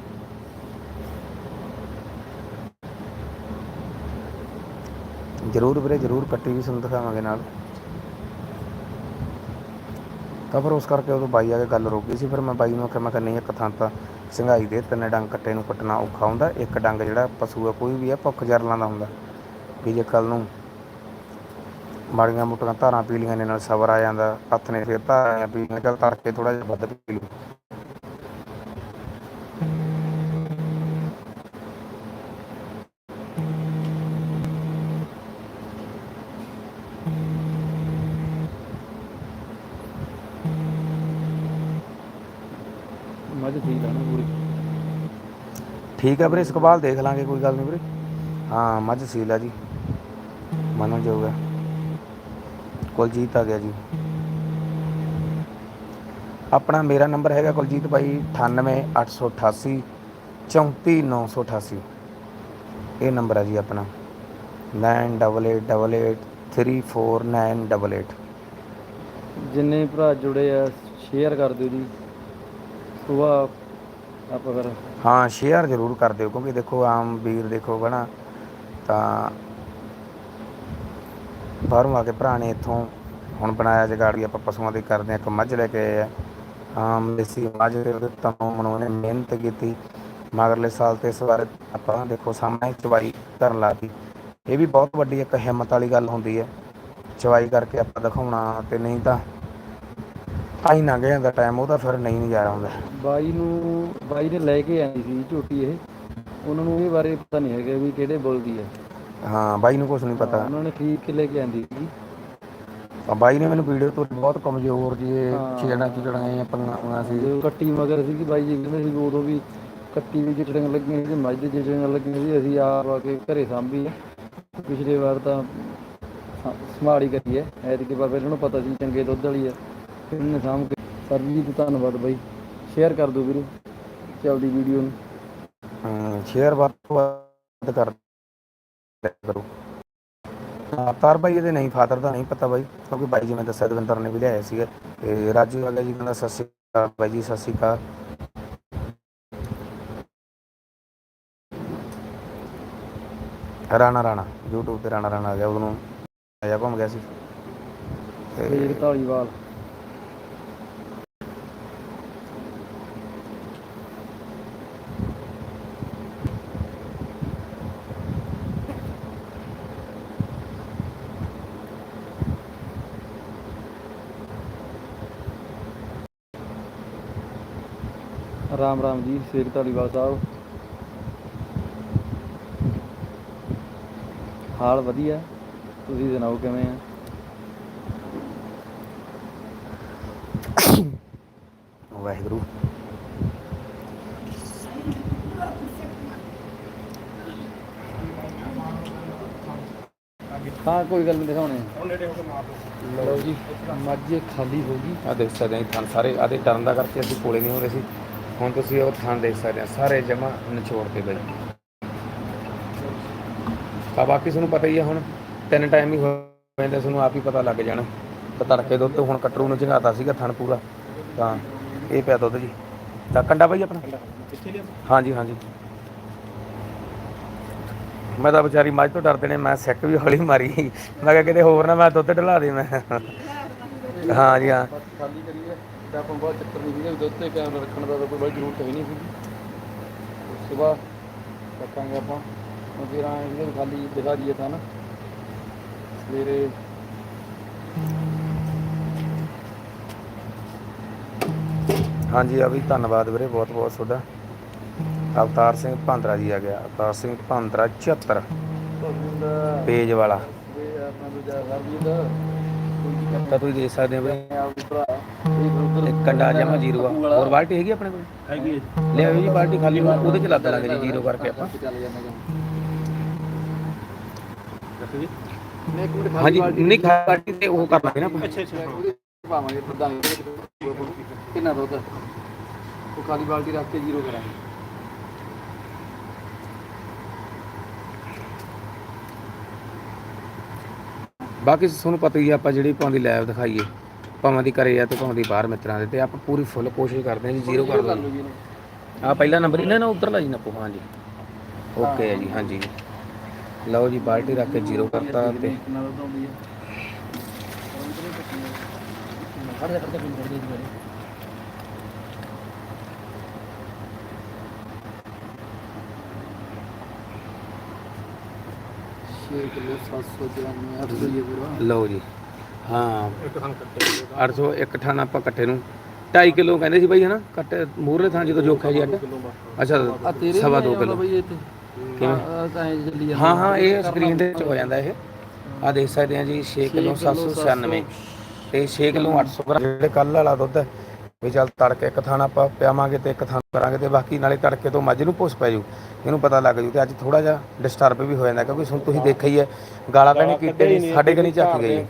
ਜਰੂਰ ਵੀਰੇ, ਜਰੂਰ ਕੱਟੀ ਵੀ ਤੁਹਾਨੂੰ ਦਿਖਾਵਾਂਗੇ ਨਾਲ। ਤਾਂ ਫਿਰ ਉਸ ਕਰਕੇ ਉਦੋਂ ਬਾਈ ਆ ਕੇ ਗੱਲ ਰੋਕੀ ਸੀ। ਫਿਰ ਮੈਂ ਬਾਈ ਨੂੰ ਆਖਿਆ, ਮੈਂ ਕਿਹਾ, ਨਹੀਂ, ਇੱਕ ਥਾਂ ਤਾਂ ਸੰਘਾਈ ਦੇ, ਤਿੰਨ ਡੰਗ ਕੱਟੇ ਨੂੰ ਕੱਟਣਾ ਔਖਾ ਹੁੰਦਾ। ਇੱਕ ਡੰਗ ਜਿਹੜਾ ਪਸ਼ੂ ਆ, ਕੋਈ ਵੀ ਆ, ਭੁੱਖ ਜਰਲਾਂ ਦਾ ਹੁੰਦਾ। ਵੀ ਜੇ ਕੱਲ ਨੂੰ ਮਾੜੀਆਂ ਮੋਟੀਆਂ ਧਾਰਾਂ ਪੀਲੀਆਂ ਨੇ, ਨਾਲ ਸਬਰ ਆ ਜਾਂਦਾ, ਹੱਥ ਨੇ ਫਿਰ ਧਾਰਾਂ ਪੀਲੀਆਂ ਚੱਲ ਤੜਕੇ ਥੋੜਾ ਜਿਹਾ ਵੱਧ ਪੀ ਲੂ ਠੀਕ ਆ ਨਾ ਪੂਰੀ। ਠੀਕ ਹੈ ਵੀਰੇ ਇਸਕਬਾਲ ਦੇਖ ਲਾਂਗੇ ਕੋਈ ਗੱਲ ਨਹੀਂ ਵੀਰੇ। ਹਾਂ ਮੱਝ ਸੀਲ ਆ ਜੀ। ਮੰਨੋ ਜਾਊਗਾ ਕੁਲਜੀਤ ਆ ਗਿਆ ਜੀ। ਆਪਣਾ ਮੇਰਾ ਨੰਬਰ ਹੈਗਾ ਕੁਲਜੀਤ ਭਾਈ 98888 34988 ਇਹ ਨੰਬਰ ਹੈ ਜੀ ਆਪਣਾ। 9888349988 ਜਿੰਨੇ ਭਰਾ ਜੁੜੇ ਆ ਸ਼ੇਅਰ ਕਰ ਦਿਓ ਜੀ। ਸੁਬਾਹ ਆਪਾਂ ਫਿਰ ਹਾਂ ਸ਼ੇਅਰ ਜ਼ਰੂਰ ਕਰ ਦਿਓ, ਕਿਉਂਕਿ ਦੇਖੋ, ਆਮ ਵੀਰ ਦੇਖੋ, ਹਨਾ? ਤਾਂ ਬਾਹਰੋਂ ਆ ਕੇ ਭਰਾ ਨੇ ਇੱਥੋਂ ਹੁਣ ਬਣਾਇਆ ਜਗਾੜ ਵੀ ਆਪਾਂ ਪਸ਼ੂਆਂ ਦੀ ਕਰਦੇ ਹਾਂ, ਇੱਕ ਮੱਝ ਲੈ ਕੇ ਆਏ ਆ। ਆਮ ਦੇਸੀ ਮੱਝ ਦੇ ਉਹਦੇ ਤੋਂ ਮਿਹਨਤ ਕੀਤੀ, ਮਗਰਲੇ ਸਾਲ ਤੇ ਇਸ ਵਾਰ ਆਪਾਂ ਦੇਖੋ, ਸਾਹਮਣੇ ਚਵਾਈ ਕਰਨ ਲੱਗੀ ਇਹ ਵੀ ਬਹੁਤ ਵੱਡੀ ਇੱਕ ਹਿੰਮਤ ਵਾਲੀ ਗੱਲ ਹੁੰਦੀ ਹੈ। ਚਵਾਈ ਕਰਕੇ ਆਪਾਂ ਦਿਖਾਉਣਾ ਤੇ ਨਹੀਂ ਤਾਂ ਆਈ ਲੰਘ ਜਾਂਦਾ ਟਾਈਮ ਉਹਦਾ ਫਿਰ ਨਹੀਂ ਨਜ਼ਾਰਾ ਆਉਂਦਾ ਬਾਈ ਨੂੰ ਬਾਈ ਨੇ ਲੈ ਕੇ ਆਈ ਸੀ ਝੋਟੀ ਇਹ। ਉਹਨਾਂ ਨੂੰ ਇਹ ਬਾਰੇ ਪਤਾ ਨਹੀਂ ਹੈਗਾ ਵੀ ਕਿਹੜੇ ਬੁੱਲ ਦੀ ਹੈ। ਹਾਂ ਬਾਈ ਨੂੰ ਕੁਝ ਨਹੀਂ ਪਤਾ। ਉਹਨਾਂ ਨੇ ਖਰੀਦ ਕੇ ਲੈ ਕੇ ਆਂਦੀ ਸੀ। ਆ ਬਾਈ ਨੇ ਮੈਨੂੰ ਵੀਡੀਓ ਤੋਂ ਬਹੁਤ ਕਮਜ਼ੋਰ ਜੀ। ਛੇੜਾਂ ਚੜਾਈਆਂ ਪੰਗਾਂ ਸੀ। ਜਦੋਂ ਕੱਟੀ ਮਗਰ ਸੀ ਬਾਈ ਜੀ ਕਹਿੰਦੇ ਸੀ ਉਦੋਂ ਵੀ ਕੱਟੀ ਵੀ ਚਿੜੀਆਂ ਲੱਗੀਆਂ ਸੀ ਮੱਝ ਦੇ ਚਿੜੀਆਂ ਲੱਗੀਆਂ ਸੀ ਅਸੀਂ ਆਪ ਆ ਕੇ ਘਰੇ ਸਾਂਭੀ ਪਿਛਲੇ ਵਾਰ ਤਾਂ ਸਾ- ਸੰਭਾਲੀ ਕਰੀ ਹੈ। ਐਤਕੀ ਪਹਿਲਾਂ ਨੂੰ ਪਤਾ ਸੀ ਚੰਗੇ ਦੁੱਧ ਵਾਲੀ ਹੈ। ਇਹਨੇ ਕੇ ਸਰਬਜੀਤ ਧੰਨਵਾਦ ਬਾਈ। ਸ਼ੇਅਰ ਕਰ ਦਿਓ ਵੀਰੇ ਚੱਲਦੀ ਵੀਡੀਓ ਨੂੰ। ਹਮ, ਸ਼ੇਅਰ ਵੱਧ ਕਰ ਕਰੋ। ਹਾਂ, ਤਾਰ ਬਾਈ ਇਹਦੇ ਨਹੀਂ ਫਾਦਰ ਦਾ ਨਹੀਂ ਪਤਾ ਬਾਈ ਕਿਉਂਕਿ ਬਾਈ ਜੀ ਮੈਂ ਦੱਸਿਆ ਦਵਿੰਦਰ ਨੇ ਵੀ ਲਿਆਇਆ ਸੀਗਾ। ਤੇ ਰਾਜੂ ਵਾਲਾ ਜੀ ਕਹਿੰਦਾ ਸਤਿ ਸ਼੍ਰੀ ਅਕਾਲ ਬਾਈ ਜੀ ਸਤਿ ਸ਼੍ਰੀ ਅਕਾਲ। ਰਾਣਾ ਰਾਣਾ YouTube ਤੇ ਰਾਣਾ ਰਾਣਾ ਆ ਗਿਆ ਉਦੋਂ ਆਇਆ ਘੁੰਮ ਗਿਆ ਸੀ। ਤੇ ਫੇਰ ਰਾਮ ਰਾਮ ਜੀ ਸੇਖ ਢਾਲੀਵਾਲ ਸਾਹਿਬ। ਹਾਲ ਵਧੀਆ ਤੁਸੀਂ ਸੁਣਾਓ ਕਿਵੇਂ ਆ ਵਾਹਿਗੁਰੂ। ਹਾਂ ਕੋਈ ਗੱਲ ਨਹੀਂ ਦਿਖਾਉਣੇ ਲਓ ਜੀ ਮੱਝ ਖਾਲੀ ਹੋ ਗਈ। ਆ ਦੇਖ ਸਕਦੇ ਹਾਂ ਥਣ ਸਾਰੇ ਆਦੇ ਡਰਨ ਦਾ ਕਰਕੇ ਅਸੀਂ ਕੋਲੇ ਨਹੀਂ ਹੁੰਦੇ ਸੀ। ਹੁਣ ਤੁਸੀਂ ਉਹ ਥਣ ਦੇਖ ਸਕਦੇ ਆ ਸਾਰੇ ਜਮਾ ਨਿਚੋੜ ਕੇ ਬਈ ਆ ਬਾਕੀ ਤੁਹਾਨੂੰ ਪਤਾ ਹੀ ਆ ਹੁਣ ਤਿੰਨ ਟਾਈਮ ਹੀ ਹੋ ਜਾਂਦੇ ਤੁਹਾਨੂੰ ਆਪ ਹੀ ਪਤਾ ਲੱਗ ਜਾਣਾ। ਤਾਂ ਤੜਕੇ ਦੁੱਧ ਤੋਂ ਹੁਣ ਕਟਰੂ ਨੂੰ ਝੰਗਾਤਾ ਸੀਗਾ ਥਣ ਪੂਰਾ। ਤਾਂ ਇਹ ਪਿਆ ਦੁੱਧ ਜੀ। ਤਾਂ ਕੰਡਾ ਬਾਈ ਆਪਣਾ? ਹਾਂਜੀ ਹਾਂਜੀ। ਮੈਂ ਤਾਂ ਵਿਚਾਰੀ ਮੱਝ ਤੋਂ ਡਰਦੇ ਨੇ ਮੈਂ ਸਿੱਕ ਵੀ ਹੌਲੀ ਮਾਰੀ। ਮੈਂ ਕਿਹਾ ਕਿਤੇ ਹੋਰ ਨਾ ਮੈਂ ਦੁੱਧ ਢਲਾ ਦੇ ਮੈਂ। ਹਾਂ। ਜੀ ਹਾਂ। ਤਾਂ ਆਪਾਂ ਬਹੁਤ ਚੱਕਰ ਨਹੀਂ ਸੀਗਾ ਵੀ ਦੁੱਧ ਤੇ ਕੈਮਰਾ ਰੱਖਣ ਦਾ ਕੋਈ ਬੜੀ ਜ਼ਰੂਰਤ ਹੈ ਨਹੀਂ ਸੀ ਸਵੇਰ ਰੱਖਾਂਗੇ ਆਪਾਂ। ਫਿਰ ਆਏ ਇਹਦੇ ਵੀ ਖਾਲੀ ਦਿਖਾ ਦਈਏ ਤਾਂ ਨਾ ਸਵੇਰੇ ਹਾਂਜੀ ਆ ਵੀ ਧੰਨਵਾਦ ਵੀਰੇ ਬਹੁਤ ਬਹੁਤ ਤੁਹਾਡਾ। ਅਵਤਾਰ ਸਿੰਘ ਭਾਂਦਰਾ ਜੀ ਆ ਗਿਆ। ਅਵਤਾਰ ਸਿੰਘ ਭਾਂਦਰਾ 74 ਤੁਹਾਨੂੰ ਦਾ ਪੇਜ ਵਾਲਾ। ਵੀ ਆਪਣਾ ਦੂਜਾ ਸਰਬਜੀਤ ਕੋਈ ਤਾਂ ਤੁਸੀਂ ਦੇਖ ਸਕਦੇ ਹੋ ਉਧਰ ਇੱਕ ਕੰਡਾ ਜਮਾ ਜ਼ੀਰੋ ਆ। ਹੋਰ ਬਾਲਟੀ ਹੈਗੀ ਆਪਣੇ ਕੋਲ? ਹੈਗੀ ਲੈ ਆਓ ਜੀ ਬਾਲਟੀ ਖਾਲੀ। ਉਹਦੇ ਚ ਲੱਦ ਲਾਂਗੇ ਜੀ ਜ਼ੀਰੋ ਕਰਕੇ ਆਪਾਂ। ਹਾਂਜੀ ਨਹੀਂ ਬਾਲਟੀ ਤੇ ਉਹ ਕਰ ਲਾਂਗੇ ਨਾ ਆਪਾਂ। ਅੱਛਾ ਅੱਛਾ ਉਹਦੇ ਪਾਵਾਂਗੇ ਪ੍ਰਦਾਨ ਕਿੰਨਾ ਦੁੱਧ? ਉਹ ਖਾਲੀ ਬਾਲਟੀ ਰੱਖ ਕੇ ਜ਼ੀਰੋ ਕਰਾਂਗੇ। ਬਾਕੀ ਤੁਹਾਨੂੰ ਪਤਾ ਹੀ ਆ, ਆਪਾਂ ਜਿਹੜੀ ਭਾਵੇਂ ਦੀ ਲੈਬ ਦਿਖਾਈਏ, ਭਾਵੇਂ ਦੀ ਕਰੇ ਆ ਤੇ ਭਾਵੇਂ ਦੀ ਬਾਹਰ ਮਿੱਤਰਾਂ ਦੇ, ਤੇ ਆਪਾਂ ਪੂਰੀ ਫੁੱਲ ਕੋਸ਼ਿਸ਼ ਕਰਦੇ ਹਾਂ ਜੀ, ਜ਼ੀਰੋ ਕਰ ਦੋ ਆ ਪਹਿਲਾ ਨੰਬਰ, ਇਹਨਾਂ ਨਾਲ ਉੱਧਰ ਲਾ ਜੀ ਨੱਪੋ, ਹਾਂਜੀ। ਓਕੇ ਹੈ ਜੀ, ਹਾਂਜੀ। ਲਓ ਜੀ, ਬਾਲਟੀ ਰੱਖ ਕੇ ਜ਼ੀਰੋ ਕਰਤਾ ਤੇ ਹਰ ਜਗ੍ਹਾ ਤੇ ਪਿੰਡ ਦੇ ਜੀ ਛੇ ਕਿਲੋ 794 800 ਹੀ ਹੈ ਪੂਰਾ ਲਓ ਜੀ। ਹਾਂ। 800 ਇੱਕ ਠਾਣਾ ਆਪਾਂ ਇਕੱਠੇ ਨੂੰ। 2.5 ਕਿਲੋ ਕਹਿੰਦੇ ਸੀ ਬਾਈ ਹਨਾ? ਕੱਟ ਮੂਰਲੇ ਥਾਂ ਜਦੋਂ ਜੋਖਿਆ ਜੀ ਅੱਡ। ਆ ਅੱਛਾ ਤੇਰੇ ਸਵਾ ਵੀ ਦੋ ਆਉਂਦਾ ਕਿਲੋ। ਬਈ ਇੱਥੇ। ਕਿਵੇਂ? ਹਾਂ ਹਾਂ ਇਹ ਸਕਰੀਨ ਦੇ ਵਿੱਚ ਹੋ ਜਾਂਦਾ ਇਹ। ਆ ਦੇਖ ਸਕਦੇ ਆ ਜੀ 6 ਕਿਲੋ 796 ਤੇ 6 ਕਿਲੋ 800 ਗ੍ਰਾਮ। ਜਿਹੜੇ ਕੱਲ ਵਾਲਾ ਦੁੱਧ ਹੈ, ਵੀ ਚੱਲ ਤੜਕੇ ਇੱਕ ਥਾਣਾ ਆਪਾਂ ਪਿਆਵਾਂਗੇ ਤੇ ਇੱਕ ਥਾਂ ਕਰਾਂਗੇ ਤੇ ਬਾਕੀ ਨਾਲੇ ਤੜਕੇ ਤੋਂ ਮੱਝ ਨੂੰ ਪੁੱਸ ਪੈ ਜੂ ਇਹਨੂੰ ਪਤਾ ਲੱਗ ਜੂ ਤੇ ਅੱਜ ਥੋੜਾ ਜਿਹਾ ਡਿਸਟਰਬ ਵੀ ਹੋ ਜਾਂਦਾ ਕਿਉਂਕਿ ਹੁਣ ਤੁਸੀਂ ਦੇਖਿਆ ਹੀ ਹੈ ਗਾਲਾਂ ਤਾਂ ਨਹੀਂ ਕੀਤੇ ਨਹੀਂ ਸਾਡੇ ਕਨੀ ਝੱਕ ਗਈ।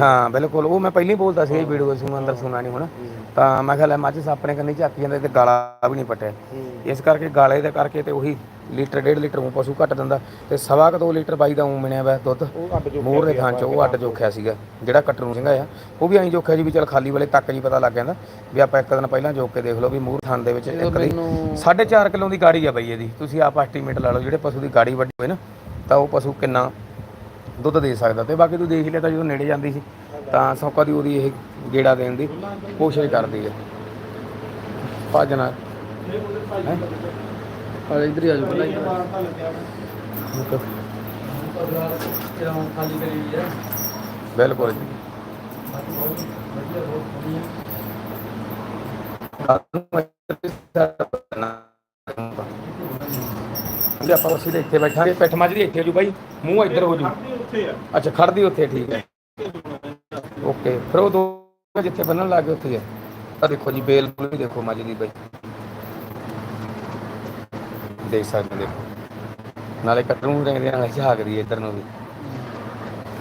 ਹਾਂ ਬਿਲਕੁਲ ਉਹ ਮੈਂ ਪਹਿਲਾਂ ਹੀ ਬੋਲਦਾ ਸੀ ਇਹ ਵੀਡੀਓ ਨੂੰ ਅੰਦਰ ਸੁਣਾ ਨਹੀਂ ਹੁਣ। ਤਾਂ ਮੈਂ ਕਿਹਾ ਲੈ ਮੱਝ ਆਪਣੇ ਕੰਨੀ ਝੱਕ ਜਾਂਦਾ ਤੇ ਗਾਲਾ ਵੀ ਨਹੀਂ ਪਟਿਆ। ਇਸ ਕਰਕੇ ਗਾਲੇ ਦੇ ਕਰਕੇ ਤੇ ਉਹੀ ਲੀਟਰ ਡੇਢ ਲੀਟਰ ਉਹ ਪਸ਼ੂ ਘੱਟ ਦਿੰਦਾ ਤੇ ਸਵਾ ਕੁ ਦੋ ਲੀਟਰ ਬਾਈ ਦਾ ਉਂ ਮਿਣਿਆ ਵਾ ਦੁੱਧ। ਉਹ ਅੱਡ ਜੋ ਮੋਰ ਦੇ ਥਾਂ ਚ ਉਹ ਅੱਡ ਜੋਖਿਆ ਸੀਗਾ ਜਿਹੜਾ ਕਟਰੂ ਸਿੰਘਾ ਆ। ਉਹ ਵੀ ਐਂ ਜੋਖਿਆ ਜੀ ਵੀ ਚਲ ਖਾਲੀ ਵਾਲੇ ਤੱਕ ਜੀ ਪਤਾ ਲੱਗ ਜਾਂਦਾ ਵੀ ਆਪਾਂ ਇੱਕ ਦਿਨ ਪਹਿਲਾਂ ਜੋਕ ਕੇ ਦੇਖ ਲਓ ਵੀ ਮੂਰ ਥਾਂ ਦੇ ਵਿੱਚ ਇੱਕ ਦੀ ਮੈਨੂੰ 4.5 ਕਿਲੋ ਦੀ ਗਾੜੀ ਆ ਬਈ ਇਹਦੀ। ਤੁਸੀਂ ਆਪ ਐਸਟੀਮੇਟ ਲਾ ਲਓ ਜਿਹੜੇ ਪਸ਼ੂ ਦੀ ਗਾੜੀ ਵੱਡੀ ਹੋਵੇ ਨਾ ਤਾਂ ਉਹ ਪਸ਼ੂ ਕਿੰਨਾ ਦੁੱਧ ਦੇ ਸਕਦਾ ਤੇ ਬਾਕੀ ਤੂੰ ਦੇਖ ਲਿਆ ਤਾਂ ਜਦੋਂ ਨੇੜੇ ਜਾਂਦੀ ਸੀ ਤਾਂ ਸੌਕਾ ਦੀ ਉਹਦੀ ਇਹ ਗੇੜਾ ਦੇਣ ਦੀ ਕੋਸ਼ਿਸ਼ ਕਰਦੀ ਹੈ ਭੱਜਣਾ ਹੈਂ? ਆ ਇਧਰ ਹੀ ਆ ਜਾਓ ਪਹਿਲਾਂ ਬਿਲਕੁਲ ਜੀ। ਉਹਦੇ ਆਪਾਂ ਅਸੀਂ ਤਾਂ ਇੱਥੇ ਬੈਠਾਂਗੇ। ਪਿੱਠ ਦੀ ਇੱਥੇ ਹੋ ਜੂ ਬਾਈ। ਮੂੰਹ ਇੱਧਰ ਹੋ ਜੂ। ਅੱਛਾ ਖੜਦੀ ਉੱਥੇ ਠੀਕ ਹੈ। ਓਕੇ ਫਿਰ ਉਹ ਦੋ ਜਿੱਥੇ ਬੰਨਣ ਲੱਗੇ ਉੱਥੇ ਹੀ ਆ। ਦੇਖੋ ਜੀ ਬੇਲ ਬੁਲ ਵੀ ਦੇਖੋ ਦੀ ਬਾਈ। ਦੇਖ ਸਕਦੇ ਦੇਖੋ ਨਾਲੇ ਕੱਟੂ ਨੂੰ ਰੰਗਦੇ ਨਾਲ ਝਾਕਦੀ ਹੈ ਇੱਧਰ ਨੂੰ ਵੀ।